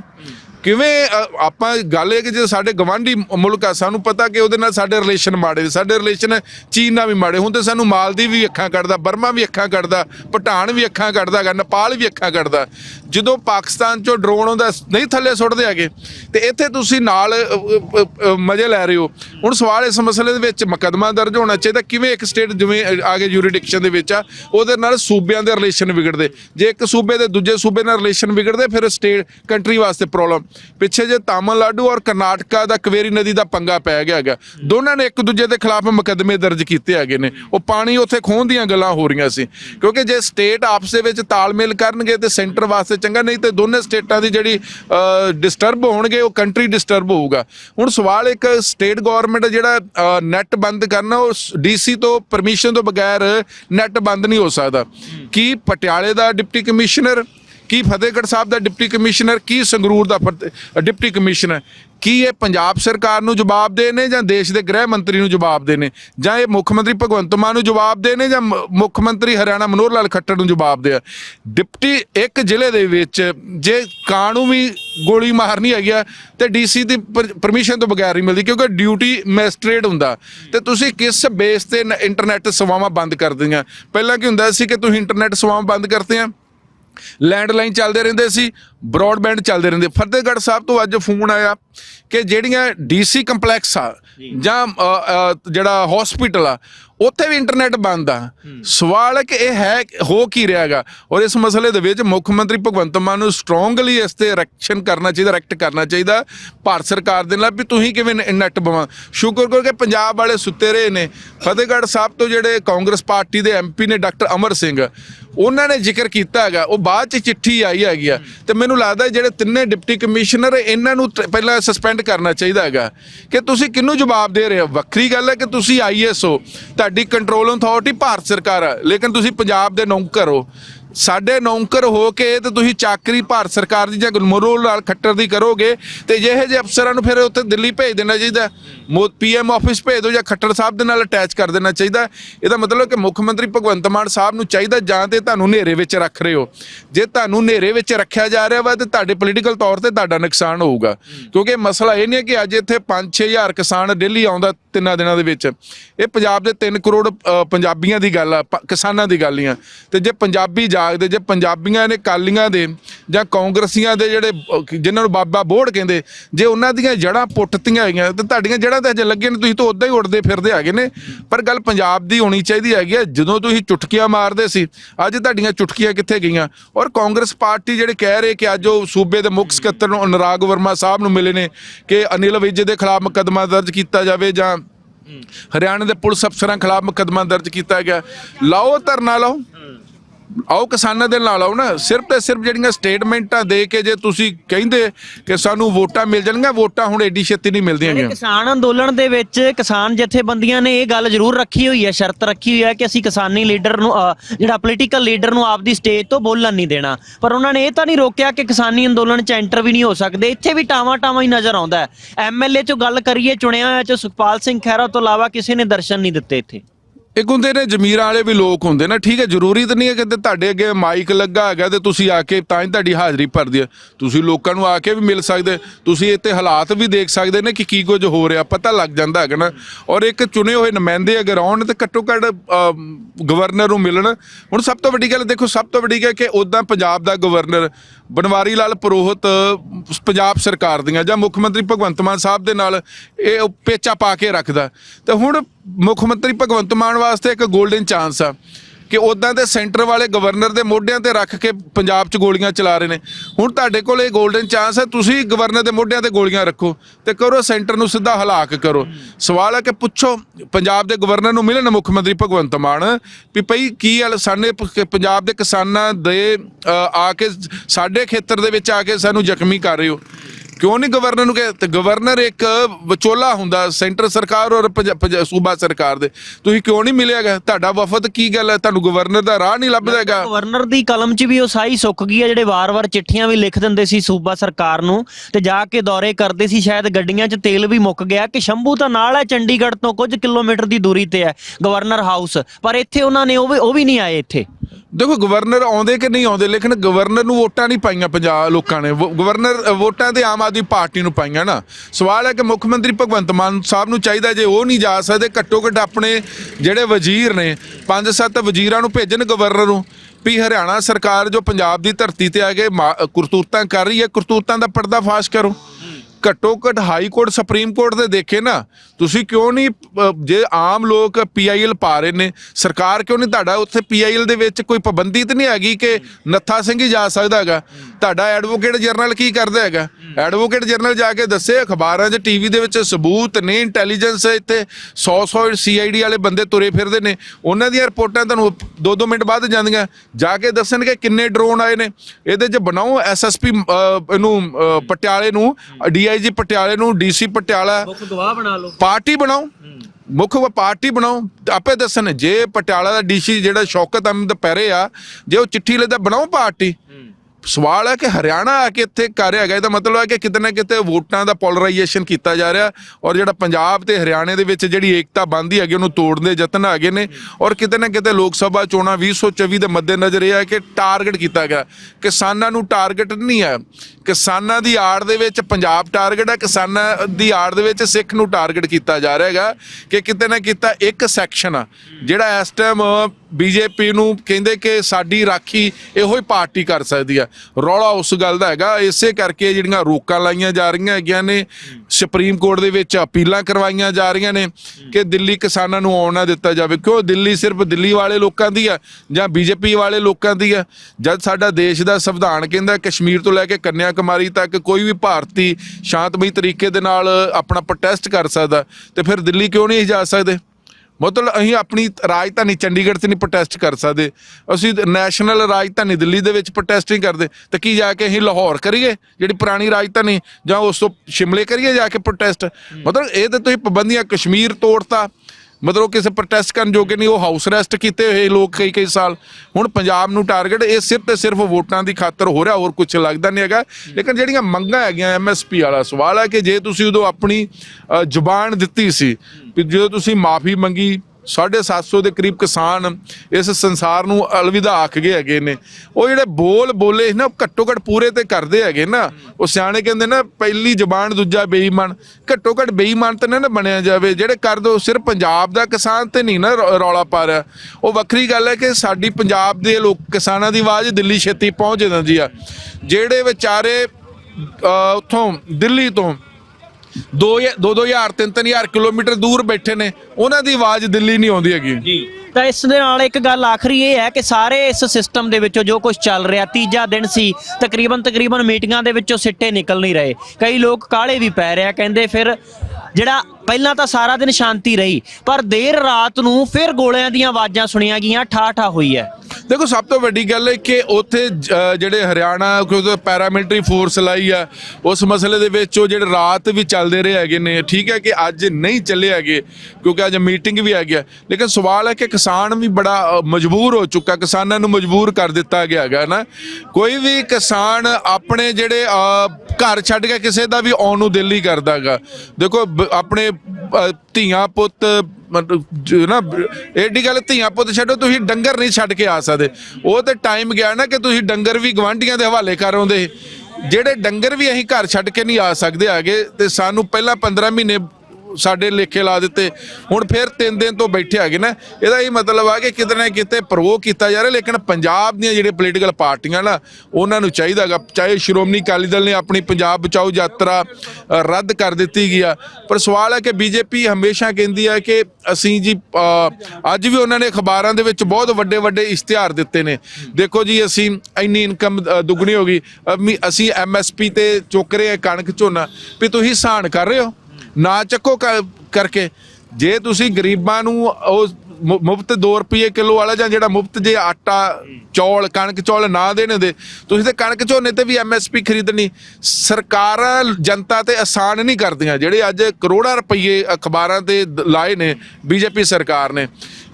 ਕਿਵੇਂ ਅ, ਆਪਾਂ ਗੱਲ ਇਹ ਕਿ ਜੇ ਸਾਡੇ ਗਵਾਂਢੀ ਮੁਲਕ ਆ ਸਾਨੂੰ ਪਤਾ ਕਿ ਉਹਦੇ ਨਾਲ ਸਾਡੇ ਰਿਲੇਸ਼ਨ ਮਾੜੇ ਸਾਡੇ ਰਿਲੇਸ਼ਨ ਚੀਨ ਨਾਲ ਵੀ ਮਾੜੇ ਹੁਣ ਤੇ ਸਾਨੂੰ ਮਾਲਦੀਵ ਵੀ ਅੱਖਾਂ ਕੱਢਦਾ ਬਰਮਾ ਵੀ ਅੱਖਾਂ ਕੱਢਦਾ ਭੂਟਾਨ ਵੀ ਅੱਖਾਂ ਕੱਢਦਾ ਹੈਗਾ ਨੇਪਾਲ ਵੀ ਅੱਖਾਂ ਕੱਢਦਾ। ਜਦੋਂ ਪਾਕਿਸਤਾਨ ਚੋਂ ਡਰੋਨ ਆਉਂਦਾ ਨਹੀਂ ਥੱਲੇ ਸੁੱਟਦੇ ਹੈਗੇ। ਤੇ ਇੱਥੇ ਤੁਸੀਂ ਨਾਲ ਅ, ਅ, ਅ, ਮਜ਼ੇ ਲੈ ਰਹੇ ਹੋ। ਹੁਣ ਸਵਾਲ ਇਸ ਮਸਲੇ ਦੇ ਵਿੱਚ ਮੁਕੱਦਮਾ ਦਰਜ ਹੋਣਾ ਚਾਹੀਦਾ ਕਿਵੇਂ ਇੱਕ ਸਟੇਟ ਜਿਵੇਂ ਅ, ਆ ਕੇ ਯੂਰੀਡਿਕਸ਼ਨ ਦੇ ਵਿੱਚ ਆ ਉਹਦੇ ਨਾਲ ਸੂਬਿਆਂ ਦੇ ਰਿਲੇਸ਼ਨ ਵਿਗੜਦੇ। ਜੇ ਇੱਕ ਸੂਬੇ ਦੇ ਦੂਜੇ ਸੂਬੇ ਨਾਲ ਰਿਲੇਸ਼ਨ ਵਿਗੜਦੇ ਫਿਰ ਸਟੇਟ ਕੰਟਰੀ ਵਾਸਤੇ ਪ੍ਰੋਬਲਮ ਪਿੱਛੇ ਜੇ ਤਾਮਿਲਨਾਡੂ ਔਰ ਕਰਨਾਟਕਾ ਦਾ ਕਵੇਰੀ ਨਦੀ ਦਾ ਪੰਗਾ ਪੈ ਗਿਆ ਹੈਗਾ। ਦੋਨਾਂ ਨੇ ਇੱਕ ਦੂਜੇ ਦੇ ਖਿਲਾਫ ਮੁਕੱਦਮੇ ਦਰਜ ਕੀਤੇ ਹੈਗੇ ਨੇ। ਉਹ ਪਾਣੀ ਉੱਥੇ ਖੋਹਣ ਦੀਆਂ ਗੱਲਾਂ ਹੋ ਰਹੀਆਂ ਸੀ। ਕਿਉਂਕਿ ਜੇ ਸਟੇਟ ਆਪਸ ਦੇ ਵਿੱਚ ਤਾਲਮੇਲ ਕਰਨਗੇ ਤੇ ਸੈਂਟਰ ਵਾਸਤੇ ਚੰਗਾ, ਨਹੀਂ ਤੇ ਦੋਨੇ ਸਟੇਟਾਂ ਦੀ ਜਿਹੜੀ ਡਿਸਟਰਬ ਹੋਣਗੇ, ਉਹ ਕੰਟਰੀ ਡਿਸਟਰਬ ਹੋਊਗਾ। ਹੁਣ ਸਵਾਲ ਇੱਕ ਸਟੇਟ ਗਵਰਨਮੈਂਟ ਜਿਹੜਾ ਨੈਟ ਬੰਦ ਕਰਨਾ, ਉਹ ਡੀਸੀ ਤੋਂ ਪਰਮਿਸ਼ਨ ਤੋਂ ਬਗੈਰ ਨੈਟ ਬੰਦ ਨਹੀਂ ਹੋ ਸਕਦਾ। ਕੀ ਪਟਿਆਲੇ ਦਾ ਡਿਪਟੀ ਕਮਿਸ਼ਨਰ ਕੀ ਫਤਿਹਗੜ੍ਹ ਸਾਹਿਬ ਦਾ ਡਿਪਟੀ ਕਮਿਸ਼ਨਰ, ਕੀ ਸੰਗਰੂਰ ਦਾ ਫਤਿਹ- ਡਿਪਟੀ ਕਮਿਸ਼ਨਰ, ਕੀ ਇਹ ਪੰਜਾਬ ਸਰਕਾਰ ਨੂੰ ਜਵਾਬ ਦੇ ਨੇ ਜਾਂ ਦੇਸ਼ ਦੇ ਗ੍ਰਹਿ ਮੰਤਰੀ ਨੂੰ ਜਵਾਬ ਦੇ ਨੇ? ਜਾਂ ਇਹ ਮੁੱਖ ਮੰਤਰੀ ਭਗਵੰਤ ਮਾਨ ਨੂੰ ਜਵਾਬ ਦੇ ਨੇ ਜਾਂ ਮੁੱਖ ਮੰਤਰੀ ਹਰਿਆਣਾ ਮਨੋਹਰ ਲਾਲ ਖੱਟਰ ਨੂੰ ਜਵਾਬ ਦੇ ਆ? ਡਿਪਟੀ ਇੱਕ ਜ਼ਿਲ੍ਹੇ ਦੇ ਵਿੱਚ, ਜੇ ਕਾਂ ਨੂੰ ਵੀ ਗੋਲੀ ਮਾਰਨੀ ਹੈਗੀ ਆ, ਤੇ ਡੀਸੀ ਦੀ ਪਰਮਿਸ਼ਨ ਤੋਂ ਬਗੈਰ ਨਹੀਂ ਮਿਲਦੀ ਕਿਉਂਕਿ ਡਿਊਟੀ ਮੈਜਿਸਟ੍ਰੇਟ ਹੁੰਦਾ। ਤੇ ਤੁਸੀਂ ਕਿਸ ਬੇਸ ਤੇ ਨ- ਇੰਟਰਨੈਟ ਸੇਵਾਵਾਂ ਬੰਦ ਕਰ ਦਿੰਦੀਆਂ ਪਹਿਲਾਂ ਕੀ ਹੁੰਦਾ ਸੀ ਕਿ ਤੁਸੀਂ ਇੰਟਰਨੈਟ ਸੇਵਾਵਾਂ ਬੰਦ ਕਰਦੇ ਆ ਲੈਂਡਲਾਈਨ ਚੱਲਦੇ ਰਹਿੰਦੇ ਸੀ ਬ੍ਰੌਡਬੈਂਡ ਚੱਲਦੇ ਰਹਿੰਦੇ। ਫਤਿਹਗੜ੍ਹ ਸਾਹਿਬ ਤੋਂ ਅੱਜ ਫੋਨ ਆਇਆ ਕਿ ਜਿਹੜੀਆਂ ਡੀਸੀ ਕੰਪਲੈਕਸ ਆ ਜਾਂ। ਜਿਹੜਾ ਹਸਪੀਟਲ ਆ ਉੱਥੇ ਵੀ ਇੰਟਰਨੈਟ ਬੰਦ ਆ। ਸਵਾਲ ਹੈ ਕਿ ਇਹ ਹੈ ਹੋ ਕੀ ਰਿਹਾਗਾ ਔਰ ਇਸ ਮਸਲੇ ਦੇ ਵਿੱਚ ਮੁੱਖ ਮੰਤਰੀ ਭਗਵੰਤ ਮਾਨ ਨੂੰ ਸਟਰੋਂਗਲੀ ਇਸ ਤੇ ਰੈਕਸ਼ਨ ਕਰਨਾ ਚਾਹੀਦਾ ਰੈਕਟ ਕਰਨਾ ਚਾਹੀਦਾ। ਭਾਰਤ ਸਰਕਾਰ ਦੇ ਨਾਲ ਵੀ ਤੁਸੀਂ ਕਿਵੇਂ ਨੈਟ ਬਵਾ? ਸ਼ੁਕਰ ਕਰੋ ਕਿ ਪੰਜਾਬ ਵਾਲੇ ਸੁੱਤੇ ਰਹੇ ਨੇ। ਫਤਿਹਗੜ੍ਹ ਸਾਹਿਬ ਤੋਂ ਜਿਹੜੇ ਕਾਂਗਰਸ ਪਾਰਟੀ ਦੇ ਐਮਪੀ ਨੇ ਡਾਕਟਰ ਅਮਰ ਸਿੰਘ ਉਹਨਾਂ ਨੇ ਜ਼ਿਕਰ ਕੀਤਾ ਹੈਗਾ ਉਹ ਬਾਅਦ ਚ ਚਿੱਠੀ ਆਈ ਹੈਗੀ ਆ। ਤੇ ਮੈਨੂੰ ਲੱਗਦਾ ਜਿਹੜੇ ਤਿੰਨੇ ਡਿਪਟੀ ਕਮਿਸ਼ਨਰ ਇਹਨਾਂ ਨੂੰ ਪਹਿਲਾਂ ਸਸਪੈਂਡ ਕਰਨਾ ਚਾਹੀਦਾ ਹੈਗਾ। ਕਿ ਤੁਸੀਂ ਕਿਹਨੂੰ ਜਵਾਬ ਦੇ ਰਹੇ ਹੋ? ਵੱਖਰੀ ਗੱਲ ਹੈ ਕਿ ਤੁਸੀਂ ਆਈਐਸ ਹੋ ਤੁਹਾਡੀ ਕੰਟਰੋਲ ਅਥਾਰਟੀ ਭਾਰਤ ਸਰਕਾਰ ਹੈ ਲੇਕਿਨ ਤੁਸੀਂ ਪੰਜਾਬ ਦੇ ਨੌਕਰ ਹੋ। ਸਾਡੇ ਨੌਕਰ ਹੋ ਕੇ ਤੇ ਤੁਸੀਂ ਚਾਕਰੀ ਭਾਰਤ ਸਰਕਾਰ ਦੀ ਜਾਂ ਗੁਲਮਰੋਲ ਲਾਲ ਖੱਟਰ ਦੀ ਕਰੋਗੇ ਤੇ ਜਿਹੇ ਜਿਹੇ ਅਫਸਰਾਂ ਨੂੰ ਫਿਰ ਉੱਥੇ ਦਿੱਲੀ ਭੇਜ ਦੇਣਾ ਚਾਹੀਦਾ। ਪੀਐਮ ਆਫਿਸ ਭੇਜ ਦਿਓ ਜਾਂ ਖੱਟਰ ਸਾਹਿਬ ਦੇ ਨਾਲ ਅਟੈਚ ਕਰ ਦੇਣਾ ਚਾਹੀਦਾ। ਇਹਦਾ ਮਤਲਬ ਕਿ ਮੁੱਖ ਮੰਤਰੀ ਭਗਵੰਤ ਮਾਨ ਸਾਹਿਬ ਨੂੰ ਚਾਹੀਦਾ ਜਾਂ ਤੇ ਤੁਹਾਨੂੰ ਹਨੇਰੇ ਵਿੱਚ ਰੱਖ ਰਹੇ ਹੋ। ਜੇ ਤੁਹਾਨੂੰ ਹਨੇਰੇ ਵਿੱਚ ਰੱਖਿਆ ਜਾ ਰਿਹਾ ਵਾ ਤੇ ਤੁਹਾਡੇ ਪੋਲੀਟੀਕਲ ਤੌਰ ਤੇ ਤੁਹਾਡਾ ਨੁਕਸਾਨ ਹੋਊਗਾ। ਕਿਉਂਕਿ ਮਸਲਾ ਇਹ ਨਹੀਂ ਹੈ ਕਿ ਅੱਜ ਇੱਥੇ 5-6000 ਕਿਸਾਨ ਡੇਲੀ ਆਉਂਦਾ ਤਿੰਨਾਂ ਦਿਨਾਂ ਦੇ ਵਿੱਚ। ਇਹ ਪੰਜਾਬ ਦੇ 3 ਕਰੋੜ ਪੰਜਾਬੀਆਂ ਦੀ ਗੱਲ ਆ ਕਿਸਾਨਾਂ ਦੀ ਗੱਲ ਹੀ ਆ। ਤੇ ਜੇ ਪੰਜਾਬੀ ਜਾਗਦੇ ਜੇ ਪੰਜਾਬੀਆਂ ਨੇ ਕਾਲੀਆਂ ਦੇ ਜਾਂ ਕਾਂਗਰਸੀਆਂ ਦੇ ਜਿਹੜੇ ਜਿਨ੍ਹਾਂ ਨੂੰ ਬਾਬਾ ਬੋੜ ਕਹਿੰਦੇ ਜੇ ਉਹਨਾਂ ਦੀਆਂ ਜੜਾਂ ਪੁੱਟਤੀਆਂ ਹੈਗੀਆਂ ਤੇ ਤੁਹਾਡੀਆਂ ਜੜਾਂ ਤੇ ਅਜੇ ਲੱਗੇ ਨੇ ਤੁਸੀਂ ਤਾਂ ਉਦਾਂ ਹੀ ਉੱਡਦੇ ਫਿਰਦੇ ਹੈਗੇ ਨੇ। ਪਰ ਗੱਲ ਪੰਜਾਬ ਦੀ ਹੋਣੀ ਚਾਹੀਦੀ ਹੈਗੀ ਹੈ ਜਦੋਂ ਤੁਸੀਂ ਚੁਟਕੀਆਂ ਮਾਰਦੇ ਸੀ ਅੱਜ ਤੁਹਾਡੀਆਂ ਚੁਟਕੀਆਂ ਕਿੱਥੇ ਗਈਆਂ? ਔਰ ਕਾਂਗਰਸ ਪਾਰਟੀ ਜਿਹੜੇ ਕਹਿ ਰਹੇ ਕਿ ਅੱਜ ਉਹ ਸੂਬੇ ਦੇ ਮੁੱਖ ਸਕੱਤਰ ਨੂੰ ਅਨੁਰਾਗ ਵਰਮਾ ਸਾਹਿਬ ਨੂੰ ਮਿਲੇ ਨੇ ਕਿ ਅਨਿਲ ਵਿਜ ਦੇ ਖਿਲਾਫ ਮੁਕੱਦਮਾ ਦਰਜ ਕੀਤਾ ਜਾਵੇ ਜਾਂ ਹਰਿਆਣਾ ਦੇ ਪੁਲਿਸ ਅਫਸਰਾਂ ਖਿਲਾਫ ਮੁਕੱਦਮਾ ਦਰਜ ਕੀਤਾ ਗਿਆ। ਲਾਓ ਧਰਨਾ ਲਾਓ। ਆਓ ਕਿਸਾਨਾਂ ਦੇ ਨਾਲ ਆਓ ਨਾ ਸਿਰਫ ਤੇ ਸਿਰਫ ਜਿਹੜੀਆਂ ਸਟੇਟਮੈਂਟਾਂ ਦੇ ਕੇ ਜੇ ਤੁਸੀਂ ਕਹਿੰਦੇ ਕਿ ਸਾਨੂੰ ਵੋਟਾਂ ਮਿਲ ਜਾਣਗੀਆਂ ਵੋਟਾਂ ਹੁਣ ਐਡੀ ਛੇਤੀ ਨਹੀਂ ਮਿਲਦੀਆਂ ਗੀਆਂ ਕਿਸਾਨ ਅੰਦੋਲਨ ਦੇ ਵਿੱਚ ਕਿਸਾਨ ਜਥੇਬੰਦੀਆਂ ਨੇ ਇਹ ਗੱਲ ਜ਼ਰੂਰ ਰੱਖੀ ਹੋਈ ਹੈ ਸ਼ਰਤ ਰੱਖੀ ਹੋਈ ਹੈ ਕਿ ਅਸੀਂ ਕਿਸਾਨੀ ਲੀਡਰ ਨੂੰ ਅ, ਜਿਹੜਾ ਪੋਲੀਟੀਕਲ ਲੀਡਰ ਨੂੰ ਆਪਦੀ ਸਟੇਜ ਤੋਂ ਬੋਲਣ ਨਹੀਂ ਦੇਣਾ। ਪਰ ਉਹਨਾਂ ਨੇ ਇਹ ਤਾਂ ਨਹੀਂ ਰੋਕਿਆ ਕਿ ਕਿਸਾਨੀ ਅੰਦੋਲਨ 'ਚ ਐਂਟਰ ਵੀ ਨਹੀਂ ਹੋ ਸਕਦੇ। ਇੱਥੇ ਵੀ ਟਾਵਾ ਟਾਵਾ ਹੀ ਨਜ਼ਰ ਆਉਂਦਾ ਹੈ। ਐਮਐਲਏ 'ਚੋਂ ਗੱਲ ਕਰੀਏ ਚੁਣਿਆ ਹੋਇਆ 'ਚ ਸੁਖਪਾਲ ਸਿੰਘ ਖਹਿਰਾ ਤੋਂ ਇਲਾਵਾ ਕਿਸੇ ਨੇ ਦਰਸ਼ਨ ਨਹੀਂ ਦਿੱਤੇ ਇੱਥੇ। ਇੱਕ ਹੁੰਦੇ ਨੇ ਜ਼ਮੀਰਾਂ ਵਾਲੇ ਵੀ ਲੋਕ ਹੁੰਦੇ ਨੇ, ਠੀਕ ਹੈ, ਜ਼ਰੂਰੀ ਤਾਂ ਨਹੀਂ ਹੈ ਕਿ ਤੇ ਤੁਹਾਡੇ ਅੱਗੇ ਮਾਈਕ ਲੱਗਾ ਹੈਗਾ ਤੇ ਤੁਸੀਂ ਆ ਕੇ ਤਾਂ ਹੀ ਤੁਹਾਡੀ ਹਾਜ਼ਰੀ ਭਰਦੀ ਹੈ। ਤੁਸੀਂ ਲੋਕਾਂ ਨੂੰ ਆ ਕੇ ਵੀ ਮਿਲ ਸਕਦੇ ਤੁਸੀਂ ਇੱਥੇ ਹਾਲਾਤ ਵੀ ਦੇਖ ਸਕਦੇ ਨੇ ਕਿ ਕੀ ਕੁਝ ਹੋ ਰਿਹਾ, ਪਤਾ ਲੱਗ ਜਾਂਦਾ ਹੈਗਾ ਨਾ। ਔਰ ਇੱਕ ਚੁਣੇ ਹੋਏ ਨੁਮਾਇੰਦੇ ਅਗਰ ਆਉਣ ਤੇ ਘੱਟੋ ਘੱਟ ਗਵਰਨਰ ਨੂੰ ਮਿਲਣ। ਹੁਣ ਸਭ ਤੋਂ ਵੱਡੀ ਗੱਲ ਦੇਖੋ, ਸਭ ਤੋਂ ਵੱਡੀ ਗੱਲ ਕਿ ਉਦਾਂ ਪੰਜਾਬ ਦਾ ਗਵਰਨਰ ਬਨਵਾਰੀ ਲਾਲ ਪੁਰੋਹਿਤ ਪੰਜਾਬ ਸਰਕਾਰ ਦੀਆਂ ਜਾਂ ਮੁੱਖ ਮੰਤਰੀ ਭਗਵੰਤ ਮਾਨ ਸਾਹਿਬ ਦੇ ਨਾਲ ਇਹ ਪੇਚਾ ਪਾ ਕੇ ਰੱਖਦਾ। ਤੇ ਹੁਣ ਮੁੱਖ ਮੰਤਰੀ ਭਗਵੰਤ ਮਾਨ ਵਾਸਤੇ ਇੱਕ 골ਡਨ ਚਾਂਸ ਆ ਕਿ ਉਦਾਂ ਦੇ ਸੈਂਟਰ ਵਾਲੇ ਗਵਰਨਰ ਦੇ ਮੋਢਿਆਂ ਤੇ ਰੱਖ ਕੇ ਪੰਜਾਬ 'ਚ ਗੋਲੀਆਂ ਚਲਾ ਰਹੇ ਨੇ। ਹੁਣ ਤੁਹਾਡੇ ਕੋਲ ਇਹ 골ਡਨ ਚਾਂਸ ਹੈ ਤੁਸੀਂ ਗਵਰਨਰ ਦੇ ਮੋਢਿਆਂ ਤੇ ਗੋਲੀਆਂ ਰੱਖੋ ਤੇ ਕਰੋ ਸੈਂਟਰ ਨੂੰ ਸਿੱਧਾ ਹਲਾਕ ਕਰੋ। ਸਵਾਲ ਹੈ ਕਿ ਪੁੱਛੋ, ਪੰਜਾਬ ਦੇ ਗਵਰਨਰ ਨੂੰ ਮਿਲਣ ਮੁੱਖ ਮੰਤਰੀ ਭਗਵੰਤ ਮਾਨ ਵੀ ਭਈ ਕੀ ਹਾਲ, ਸਾਡੇ ਪੰਜਾਬ ਦੇ ਕਿਸਾਨਾਂ ਦੇ ਆ ਕੇ ਸਾਡੇ ਖੇਤਰ ਦੇ ਵਿੱਚ ਆ ਕੇ ਸਾਨੂੰ ਜ਼ਖਮੀ ਕਰ ਰਹੇ ਹੋ। ਕਿਉਂ ਨਹੀਂ ਗਵਰਨਰ ਨੂੰ ਕਿ ਤੇ ਗਵਰਨਰ ਇੱਕ ਵਿਚੋਲਾ ਹੁੰਦਾ, ਸੈਂਟਰ ਸਰਕਾਰ ਔਰ ਸੂਬਾ ਸਰਕਾਰ ਦੇ। ਤੁਸੀਂ ਕਿਉਂ ਨਹੀਂ ਮਿਲਿਆਗਾ? ਤੁਹਾਡਾ ਵਫਦ ਕੀ ਗੱਲ ਹੈ? ਤੁਹਾਨੂੰ ਗਵਰਨਰ ਦਾ ਰਾਹ ਨਹੀਂ ਲੱਭਦਾ ਹੈਗਾ। ਗਵਰਨਰ ਦੀ ਕਲਮ 'ਚ ਵੀ ਉਹ ਸਾਈ ਸੁੱਕ ਗਈ ਹੈ ਜਿਹੜੇ ਵਾਰ-ਵਾਰ ਚਿੱਠੀਆਂ ਵੀ ਲਿਖ ਦਿੰਦੇ ਸੀ ਸੂਬਾ ਸਰਕਾਰ ਨੂੰ ਤੇ ਜਾ ਕੇ ਦੌਰੇ ਕਰਦੇ ਸੀ। ਸ਼ਾਇਦ ਗੱਡੀਆਂ 'ਚ ਤੇਲ ਵੀ ਮੁੱਕ ਗਿਆ ਕਿ ਸ਼ੰਭੂ ਤਾਂ ਨਾਲ ਹੈ, ਚੰਡੀਗੜ੍ਹ ਤੋਂ ਕੁਝ ਕਿਲੋਮੀਟਰ ਦੀ ਦੂਰੀ ਤੇ ਹੈ ਗਵਰਨਰ ਹਾਊਸ ਪਰ ਇੱਥੇ ਉਹਨਾਂ ਨੇ ਉਹ ਵੀ ਉਹ ਵੀ ਨਹੀਂ ਆਏ ਇੱਥੇ। ਦੇਖੋ ਗਵਰਨਰ ਆਉਂਦੇ ਕਿ ਨਹੀਂ ਆਉਂਦੇ, ਲੇਕਿਨ ਗਵਰਨਰ ਨੂੰ ਵੋਟਾਂ ਨਹੀਂ ਪਾਈਆਂ ਪੰਜਾਬ ਲੋਕਾਂ ਨੇ। ਵੋ- ਗਵਰਨਰ ਵੋਟਾਂ ਤੇ ਆਮ ਆਦਮੀ ਪਾਰਟੀ ਨੂੰ ਪਾਈਆਂ ਨਾ। ਸਵਾਲ ਹੈ ਕਿ ਮੁੱਖ ਮੰਤਰੀ ਭਗਵੰਤ ਮਾਨ ਸਾਹਿਬ ਨੂੰ ਚਾਹੀਦਾ ਜੇ ਉਹ ਨਹੀਂ ਜਾ ਸਕਦੇ ਘੱਟੋ ਘੱਟ ਆਪਣੇ ਜਿਹੜੇ ਵਜ਼ੀਰ ਨੇ ਪੰਜ ਸੱਤ ਵਜ਼ੀਰਾਂ ਨੂੰ ਭੇਜਣ ਗਵਰਨਰ ਨੂੰ। ਵੀ ਹਰਿਆਣਾ ਸਰਕਾਰ ਜੋ ਪੰਜਾਬ ਦੀ ਧਰਤੀ ਤੇ ਆ ਕੇ ਮਾ- ਕਰਤੂਤਾਂ ਕਰ ਰਹੀ ਹੈ, ਕਰਤੂਤਾਂ ਦਾ ਪਰਦਾਫਾਸ਼ ਕਰੋ। ਘੱਟੋ ਘੱਟ ਹਾਈ ਕੋਰਟ, ਸੁਪਰੀਮ ਕੋਰਟ ਦੇ ਦੇਖੇ ਨਾ, ਤੁਸੀਂ ਕਿਉਂ ਨਹੀਂ ਜੇ ਆਮ ਲੋਕ ਪੀਆਈਐਲ ਪਾ ਰਹੇ ਨੇ, ਸਰਕਾਰ ਕਿਉਂ ਨਹੀਂ ਤੁਹਾਡਾ ਉੱਥੇ ਪੀਆਈਐਲ ਦੇ ਵਿੱਚ ਕੋਈ ਪਾਬੰਦੀ ਤਾਂ ਨਹੀਂ ਹੈਗੀ ਕਿ ਨੱਥਾ ਸਿੰਘ ਹੀ ਜਾ ਸਕਦਾ ਹੈਗਾ? ਤੁਹਾਡਾ ਐਡਵੋਕੇਟ ਜਨਰਲ ਕੀ ਕਰਦਾ ਹੈਗਾ? ਐਡਵੋਕੇਟ ਜਨਰਲ ਜਾ ਕੇ ਦੱਸੇ ਅਖਬਾਰਾਂ 'ਚ ਟੀਵੀ ਦੇ ਵਿੱਚ ਸਬੂਤ ਨੇ ਇੰਟੈਲੀਜੈਂਸ ਇੱਥੇ 100 100 ਸੀਆਈਡੀ ਵਾਲੇ ਬੰਦੇ ਤੁਰੇ ਫਿਰਦੇ ਨੇ। ਉਹਨਾਂ ਦੀਆਂ ਰਿਪੋਰਟਾਂ ਤੁਹਾਨੂੰ 2-2 ਮਿੰਟ ਬਾਅਦ ਜਾਂਦੀਆਂ। ਜਾ ਕੇ ਦੱਸਣਗੇ ਕਿੰਨੇ ਡਰੋਨ ਆਏ ਨੇ। ਇਹਦੇ 'ਚ ਬਣਾਓ ਐਸਐਸਪੀ ਇਹਨੂੰ ਪਟਿਆਲੇ ਨੂੰ ਡੀਆਈਜੀ ਪਟਿਆਲੇ ਨੂੰ ਡੀਸੀ ਪਟਿਆਲਾ। ਮੁੱਖ ਗਵਾਹ ਬਣਾ ਲਓ। ਪਾਰਟੀ ਬਣਾਓ। ਮੁੱਖ ਪਾਰਟੀ ਬਣਾਓ। ਆਪੇ ਦੱਸਣ ਜੇ ਪਟਿਆਲਾ ਦਾ ਡੀਸੀ ਜਿਹੜਾ ਸ਼ੌਕਤ ਅਹਿਮਦ ਪਹਿਰੇ ਆ ਜੇ ਉਹ ਚਿੱਠੀ ਲੈਂਦਾ ਬਣਾਓ ਪਾਰਟੀ। ਸਵਾਲ ਹੈ ਕਿ ਹਰਿਆਣਾ ਆ ਕੇ ਇੱਥੇ ਕਰ ਰਿਹਾ ਹੈਗਾ। ਇਹਦਾ ਮਤਲਬ ਹੈ ਕਿ ਕਿਤੇ ਨਾ ਕਿਤੇ ਵੋਟਾਂ ਦਾ ਪੋਲਰਾਈਜੇਸ਼ਨ ਕੀਤਾ ਜਾ ਰਿਹਾ ਔਰ ਜਿਹੜਾ ਪੰਜਾਬ ਤੇ ਹਰਿਆਣੇ ਦੇ ਵਿੱਚ ਜਿਹੜੀ ਏਕਤਾ ਬੰਦੀ ਹੈਗੀ, ਉਹਨੂੰ ਤੋੜਨ ਦੇ ਯਤਨ ਹੈਗੇ ਨੇ ਔਰ ਕਿਤੇ ਨਾ ਕਿਤੇ ਲੋਕ ਸਭਾ ਚੋਣਾਂ 2024 ਦੇ ਮੱਦੇਨਜ਼ਰ ਇਹ ਹੈ ਕਿ ਟਾਰਗੇਟ ਕੀਤਾ ਗਿਆ। ਕਿਸਾਨਾਂ ਨੂੰ ਟਾਰਗੇਟ ਨਹੀਂ ਹੈ। ਕਿਸਾਨਾਂ ਦੀ ਆੜ ਦੇ ਵਿੱਚ ਪੰਜਾਬ ਟਾਰਗੇਟ ਹੈ, ਕਿਸਾਨਾਂ ਦੀ ਆੜ ਦੇ ਵਿੱਚ ਸਿੱਖ ਨੂੰ ਟਾਰਗੇਟ ਕੀਤਾ ਜਾ ਰਿਹਾ ਹੈਗਾ ਕਿ ਕਿਤੇ ਨਾ ਕਿਤੇ ਇੱਕ ਸੈਕਸ਼ਨ ਆ, ਜਿਹੜਾ ਇਸ ਟਾਈਮ ਬੀਜੇਪੀ ਨੂੰ ਕਹਿੰਦੇ ਕਿ ਸਾਡੀ ਰਾਖੀ ਇਹੋ ਹੀ ਪਾਰਟੀ ਕਰ ਸਕਦੀ ਆ। ਰੌਲਾ ਉਸ ਗੱਲ ਦਾ ਹੈਗਾ। ਇਸੇ ਕਰਕੇ ਜਿਹੜੀਆਂ ਰੋਕਾਂ ਲਾਈਆਂ ਜਾ ਰਹੀਆਂ ਹੈਗੀਆਂ ਨੇ, ਸੁਪਰੀਮ ਕੋਰਟ ਦੇ ਵਿੱਚ ਅਪੀਲਾਂ ਕਰਵਾਈਆਂ ਜਾ ਰਹੀਆਂ ਨੇ ਕਿ ਦਿੱਲੀ ਕਿਸਾਨਾਂ ਨੂੰ ਆਉਣ ਨਾ ਦਿੱਤਾ ਜਾਵੇ। ਕਿਉਂ? ਦਿੱਲੀ ਸਿਰਫ ਦਿੱਲੀ ਵਾਲੇ ਲੋਕਾਂ ਦੀ ਆ ਜਾਂ ਬੀਜੇਪੀ ਵਾਲੇ ਲੋਕਾਂ ਦੀ ਆ? ਜਦ ਸਾਡਾ ਦੇਸ਼ ਦਾ ਸੰਵਿਧਾਨ ਕਹਿੰਦਾ ਕਸ਼ਮੀਰ ਤੋਂ ਲੈ ਕੇ ਕੰਨਿਆ ਕੁਮਾਰੀ ਤੱਕ ਕੋਈ ਵੀ ਭਾਰਤੀ ਸ਼ਾਂਤਮਈ ਤਰੀਕੇ ਦੇ ਨਾਲ ਆਪਣਾ ਪ੍ਰੋਟੈਸਟ ਕਰ ਸਕਦਾ, ਤੇ ਫਿਰ ਦਿੱਲੀ ਕਿਉਂ ਨਹੀਂ ਜਾ ਸਕਦੇ? ਮਤਲਬ ਅਸੀਂ ਆਪਣੀ ਰਾਜਧਾਨੀ ਚੰਡੀਗੜ੍ਹ 'ਚ ਨਹੀਂ ਪ੍ਰੋਟੈਸਟ ਕਰ ਸਕਦੇ। ਅਸੀਂ ਨੈਸ਼ਨਲ ਰਾਜਧਾਨੀ ਦਿੱਲੀ ਦੇ ਵਿੱਚ ਪ੍ਰੋਟੈਸਟ ਨਹੀਂ ਕਰਦੇ। ਤੇ ਕੀ ਜਾ ਕੇ ਅਸੀਂ ਲਾਹੌਰ ਕਰੀਏ? ਜਿਹੜੀ ਪੁਰਾਣੀ ਰਾਜਧਾਨੀ ਜਾਂ ਉਸ ਤੋਂ ਸ਼ਿਮਲੇ ਕਰੀਏ ਜਾ ਕੇ ਪ੍ਰੋਟੈਸਟ ਮਤਲਬ ਇਹ ਤੇ ਤੁਸੀਂ ਪਾਬੰਦੀਆਂ ਕਸ਼ਮੀਰ ਤੋੜਤਾ। ਮਤਲਬ ਕਿਸੇ ਪ੍ਰੋਟੈਸਟ ਕਰਨ ਜੋਗੇ ਨਹੀਂ, ਉਹ ਹਾਊਸ ਅਰੈਸਟ ਕੀਤੇ ਹੋਏ ਲੋਕ ਕਈ ਕਈ ਸਾਲ। ਹੁਣ ਪੰਜਾਬ ਨੂੰ ਟਾਰਗੇਟ ਇਹ ਸਿਰਫ ਤੇ ਸਿਰਫ ਵੋਟਾਂ ਦੀ ਖਾਤਰ ਹੋ ਰਿਹਾ, ਹੋਰ ਕੁਝ ਲੱਗਦਾ ਨਹੀਂ ਹੈਗਾ। ਲੇਕਿਨ ਜਿਹੜੀਆਂ ਮੰਗਾਂ ਹੈਗੀਆਂ ਐਮਐਸਪੀ ਵਾਲਾ ਸਵਾਲ ਹੈ ਕਿ ਜੇ ਤੁਸੀਂ ਉਦੋਂ ਆਪਣੀ ਜ਼ੁਬਾਨ ਦਿੱਤੀ ਸੀ ਵੀ ਜਦੋਂ ਤੁਸੀਂ ਮਾਫੀ ਮੰਗੀ 750 ਦੇ ਕਰੀਬ ਕਿਸਾਨ ਇਸ ਸੰਸਾਰ ਨੂੰ ਅਲਵਿਦਾ ਆਖ ਗਏ ਹੈਗੇ ਨੇ। ਉਹ ਜਿਹੜੇ ਬੋਲ ਬੋਲੇ ਨਾ ਉਹ ਘੱਟੋ ਘੱਟ ਪੂਰੇ ਤੇ ਕਰਦੇ ਹੈਗੇ ਨਾ। ਉਹ ਸਿਆਣੇ ਕਹਿੰਦੇ ਨਾ ਪਹਿਲੀ ਜ਼ਬਾਨ ਦੂਜਾ ਬੇਈਮਾਨ। ਘੱਟੋ ਘੱਟ ਬੇਈਮਾਨ ਤਾਂ ਨਾ ਬਣਿਆ ਜਾਵੇ। ਜਿਹੜੇ ਕਰ ਦੋ ਸਿਰਫ ਪੰਜਾਬ ਦਾ ਕਿਸਾਨ ਤੇ ਨਹੀਂ ਨਾ ਰੌ- ਰੌਲਾ ਪਾ ਰਿਹਾ। ਉਹ ਵੱਖਰੀ ਗੱਲ ਹੈ ਕਿ ਸਾਡੀ ਪੰਜਾਬ ਦੇ ਲੋਕ ਕਿਸਾਨਾਂ ਦੀ ਆਵਾਜ਼ ਦਿੱਲੀ ਛੇਤੀ ਪਹੁੰਚ ਜਾਂਦੀ ਆ। ਜਿਹੜੇ ਵਿਚਾਰੇ ਅ, ਉੱਥੋਂ ਦਿੱਲੀ ਤੋਂ ਦੋ ਜਾਂ- ਦੋ ਦੋ ਹਜ਼ਾਰ, ਤਿੰਨ ਤਿੰਨ ਹਜ਼ਾਰ ਕਿਲੋਮੀਟਰ ਦੂਰ ਬੈਠੇ ਨੇ। ਉਹਨਾਂ ਦੀ ਆਵਾਜ਼ ਦਿੱਲੀ ਨਹੀਂ ਆਉਂਦੀ ਹੈਗੀ। ਜੀ। ਤਾਂ ਇਸ ਦੇ ਨਾਲ ਇੱਕ ਗੱਲ ਆਖਰੀ ਇਹ ਹੈ ਕਿ ਸਾਰੇ ਇਸ ਸਿਸਟਮ ਦੇ ਵਿੱਚੋਂ ਜੋ ਕੁਝ ਚੱਲ ਰਿਹਾ, ਤੀਜਾ ਦਿਨ ਸੀ, ਤਕਰੀਬਨ ਤਕਰੀਬਨ ਮੀਟਿੰਗਾਂ ਦੇ ਵਿੱਚੋਂ ਸਿੱਟੇ ਨਿਕਲ ਨਹੀਂ ਰਹੇ। ਕਈ ਲੋਕ ਕਾਲੇ ਵੀ ਪੈ ਰਿਹਾ ਕਹਿੰਦੇ ਫਿਰ ਜਿਹੜਾ ਪਹਿਲਾਂ ਤਾਂ ਸਾਰਾ ਦਿਨ ਸ਼ਾਂਤੀ ਰਹੀ, ਪਰ ਦੇਰ ਰਾਤ ਨੂੰ ਫਿਰ ਗੋਲਿਆਂ ਦੀਆਂ ਆਵਾਜ਼ਾਂ ਸੁਣੀਆਂ ਗਈਆਂ ਠਾ ਠਾ ਹੋਈ ਹੈ। ਦੇਖੋ, ਸਭ ਤੋਂ ਵੱਡੀ ਗੱਲ ਹੈ ਕਿ ਉੱਥੇ ਜਿਹੜੇ ਹਰਿਆਣਾ, ਕਿਉਂਕਿ ਪੈਰਾਮਿਲਟਰੀ ਫੋਰਸ ਲਾਈ ਆ, ਉਸ ਮਸਲੇ ਦੇ ਵਿੱਚ ਉਹ ਜਿਹੜੇ ਰਾਤ ਵੀ ਚੱਲਦੇ ਰਹੇ ਹੈਗੇ ਨੇ, ਠੀਕ ਹੈ ਕਿ ਅੱਜ ਨਹੀਂ ਚੱਲੇ ਹੈਗੇ, ਕਿਉਂਕਿ ਅੱਜ ਮੀਟਿੰਗ ਵੀ ਹੈਗੀ ਆ। ਲੇਕਿਨ ਸਵਾਲ ਹੈ ਕਿ ਕਿਸਾਨ ਵੀ ਬੜਾ ਮਜਬੂਰ ਹੋ ਚੁੱਕਾ, ਕਿਸਾਨਾਂ ਨੂੰ ਮਜਬੂਰ ਕਰ ਦਿੱਤਾ ਗਿਆ ਹੈਗਾ ਨਾ ਕੋਈ ਵੀ ਕਿਸਾਨ ਆਪਣੇ ਜਿਹੜੇ ਘਰ ਛੱਡ ਕੇ ਕਿਸੇ ਦਾ ਵੀ ਆਉਣ ਨੂੰ ਦਿਲ ਨਹੀਂ ਕਰਦਾ ਹੈਗਾ। ਦੇਖੋ ਆਪਣੇ ਧੀਆਂ, ਪੁੱਤ ਮਤਲਬ ਨਾ ਐਡੀ ਗੱਲ ਧੀਆਂ ਪੁੱਤ ਛੱਡੋ, ਤੁਸੀਂ ਡੰਗਰ ਨਹੀਂ ਛੱਡ ਕੇ ਆ ਸਕਦੇ। ਉਹ ਤੇ ਟਾਈਮ ਗਿਆ ਨਾ ਕਿ ਤੁਸੀਂ ਡੰਗਰ ਵੀ ਗਵਾਂਢੀਆਂ ਦੇ ਹਵਾਲੇ ਕਰ ਆਉਂਦੇ। ਜਿਹੜੇ ਡੰਗਰ ਵੀ ਅਸੀਂ ਘਰ ਛੱਡ ਕੇ ਨਹੀਂ ਆ ਸਕਦੇ ਹੈਗੇ, ਤੇ ਸਾਨੂੰ ਪਹਿਲਾਂ 15 ਮਹੀਨੇ ਸਾਡੇ ਲੇਖੇ ਲਾ ਦਿੱਤੇ। ਹੁਣ ਫਿਰ 3 ਦਿਨ ਤੋਂ ਬੈਠੇ ਹੈਗੇ ਨਾ। ਇਹਦਾ ਇਹ ਮਤਲਬ ਆ ਕਿ ਕਿਤੇ ਨਾ ਕਿਤੇ ਪ੍ਰੋ ਕੀਤਾ ਜਾ ਰਿਹਾ, ਲੇਕਿਨ ਪੰਜਾਬ ਦੀਆਂ ਜਿਹੜੇ ਪੋਲੀਟੀਕਲ ਪਾਰਟੀਆਂ ਨਾ, ਉਹਨਾਂ ਨੂੰ ਚਾਹੀਦਾਗਾ ਚਾਹੇ ਸ਼੍ਰੋਮਣੀ ਅਕਾਲੀ ਦਲ ਨੇ ਆਪਣੀ ਪੰਜਾਬ ਬਚਾਓ ਯਾਤਰਾ ਰੱਦ ਕਰ ਦਿੱਤੀ ਗਿਆ ਪਰ ਸਵਾਲ ਹੈ ਕਿ ਬੀਜੇਪੀ ਹਮੇਸ਼ਾ ਕਹਿੰਦੀ ਹੈ ਕਿ ਅਸੀਂ ਜੀ ਅੱਜ ਵੀ ਉਹਨਾਂ ਨੇ ਅਖਬਾਰਾਂ ਦੇ ਵਿੱਚ ਬਹੁਤ ਵੱਡੇ ਵੱਡੇ ਇਸ਼ਤਿਹਾਰ ਦਿੱਤੇ ਨੇ। ਦੇਖੋ ਜੀ, ਅਸੀਂ ਇੰਨੀ ਇਨਕਮ ਦੁੱਗਣੀ ਹੋ ਗਈ। ਅਮੀ- ਅਸੀਂ ਐਮਐਸਪੀ ਤੇ ਚੁੱਕ ਰਹੇ ਹਾਂ ਕਣਕ ਝੋਨਾ। ਵੀ ਤੁਸੀਂ ਸਾਨ ਕਰ ਰਹੇ ਹੋ? ਨਾ ਚੱਕੋ ਕ- ਕਰਕੇ। ਜੇ ਤੁਸੀਂ ਗਰੀਬਾਂ ਨੂੰ ਉਹ ਮੁਫਤ 2 ਰੁਪਏ ਕਿਲੋ ਵਾਲਾ ਜਾਂ ਜਿਹੜਾ ਮੁਫਤ ਜੇ ਆਟਾ, ਚੌਲ, ਕਣਕ ਚੌਲ ਨਾ ਦੇਣ ਦੇ, ਤੁਸੀਂ ਤੇ ਕਣਕ ਝੋਨੇ ਤੇ ਵੀ ਐਮਐਸਪੀ ਖਰੀਦਣੀ। ਸਰਕਾਰਾਂ, ਜਨਤਾ ਤੇ ਆਸਾਨ ਨਹੀਂ ਕਰਦੀਆਂ, ਜਿਹੜੇ ਅੱਜ ਕਰੋੜਾਂ ਰੁਪਏ ਅਖਬਾਰਾਂ ਤੇ ਲਾਏ ਨੇ ਬੀਜੇਪੀ ਸਰਕਾਰ ਨੇ।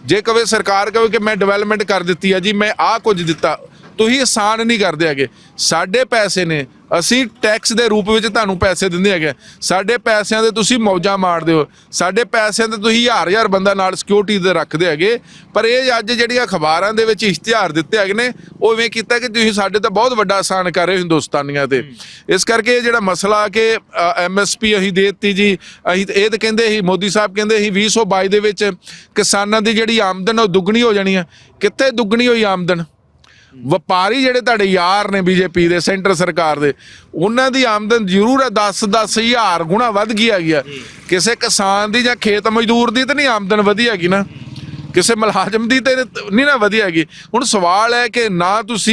ਜੇ ਕਵੇ ਸਰਕਾਰ ਕਵੇ ਕਿ ਮੈਂ ਡਿਵੈਲਪਮੈਂਟ ਕਰ ਦਿੱਤੀ ਹੈ ਜੀ, ਮੈਂ ਆਹ ਕੁਝ ਦਿੱਤਾ। ਤੁਸੀਂ ਆਸਾਨ ਨਹੀਂ ਕਰਦੇ ਹੈਗੇ। ਸਾਡੇ ਪੈਸੇ ਨੇ ਅਸੀਂ ਟੈਕਸ ਦੇ ਰੂਪ ਵਿੱਚ ਤੁਹਾਨੂੰ ਪੈਸੇ ਦਿੰਦੇ ਹੈਗੇ। ਸਾਡੇ ਪੈਸਿਆਂ ਦੇ ਤੁਸੀਂ ਮੌਜਾਂ ਮਾਰਦੇ ਹੋ। ਸਾਡੇ ਪੈਸਿਆਂ ਤੇ ਤੁਸੀਂ ਹਜ਼ਾਰ ਹਜ਼ਾਰ ਬੰਦਾ ਨਾਲ ਸਿਕਿਉਰਿਟੀ ਦੇ ਰੱਖਦੇ ਹੈਗੇ। ਪਰ ਇਹ ਅੱਜ ਜਿਹੜੀਆਂ ਅਖਬਾਰਾਂ ਦੇ ਵਿੱਚ ਇਸ਼ਤਿਹਾਰ ਦਿੱਤੇ ਹੈਗੇ ਨੇ ਉਹ ਇਵੇਂ ਕੀਤਾ ਕਿ ਤੁਸੀਂ ਸਾਡੇ ਤੇ ਬਹੁਤ ਵੱਡਾ ਆਸਾਨ ਕਰ ਰਹੇ ਹੋ ਹਿੰਦੁਸਤਾਨੀਆਂ ਤੇ। ਇਸ ਕਰਕੇ ਇਹ ਜਿਹੜਾ ਮਸਲਾ ਕਿ ਐਮਐਸਪੀ ਅਸੀਂ ਦੇ ਦਿੱਤੀ ਜੀ ਅਸੀਂ ਇਹ ਤਾਂ ਕਹਿੰਦੇ ਸੀ ਮੋਦੀ ਸਾਹਿਬ ਕਹਿੰਦੇ ਸੀ 2022 ਦੇ ਵਿੱਚ ਕਿਸਾਨਾਂ ਦੀ ਜਿਹੜੀ ਆਮਦਨ ਉਹ ਦੁੱਗਣੀ ਹੋ ਜਾਣੀ ਹੈ ਕਿੱਥੇ ਦੁੱਗਣੀ ਹੋਈ ਆਮਦਨ? ਵਪਾਰੀ ਜਿਹੜੇ ਤੁਹਾਡੇ ਯਾਰ ਨੇ ਬੀਜੇਪੀ ਦੇ ਸੈਂਟਰ ਸਰਕਾਰ ਦੇ ਉਹਨਾਂ ਦੀ ਆਮਦਨ ਜ਼ਰੂਰ ਹੈ 10 10 ਹਜ਼ਾਰ ਗੁਣਾ ਵੱਧ ਗਈ ਹੈਗੀ ਆ। ਕਿਸੇ ਕਿਸਾਨ ਦੀ ਜਾਂ ਖੇਤ ਮਜ਼ਦੂਰ ਦੀ ਤਾਂ ਨਹੀਂ ਆਮਦਨ ਵਧੀ ਹੈਗੀ ਨਾ। ਕਿਸੇ ਮੁਲਾਜ਼ਮ ਦੀ ਤੇ ਨਹੀਂ ਨਾ ਵਧੀ ਹੈਗੀ। ਹੁਣ ਸਵਾਲ ਹੈ ਕਿ ਨਾ ਤੁਸੀਂ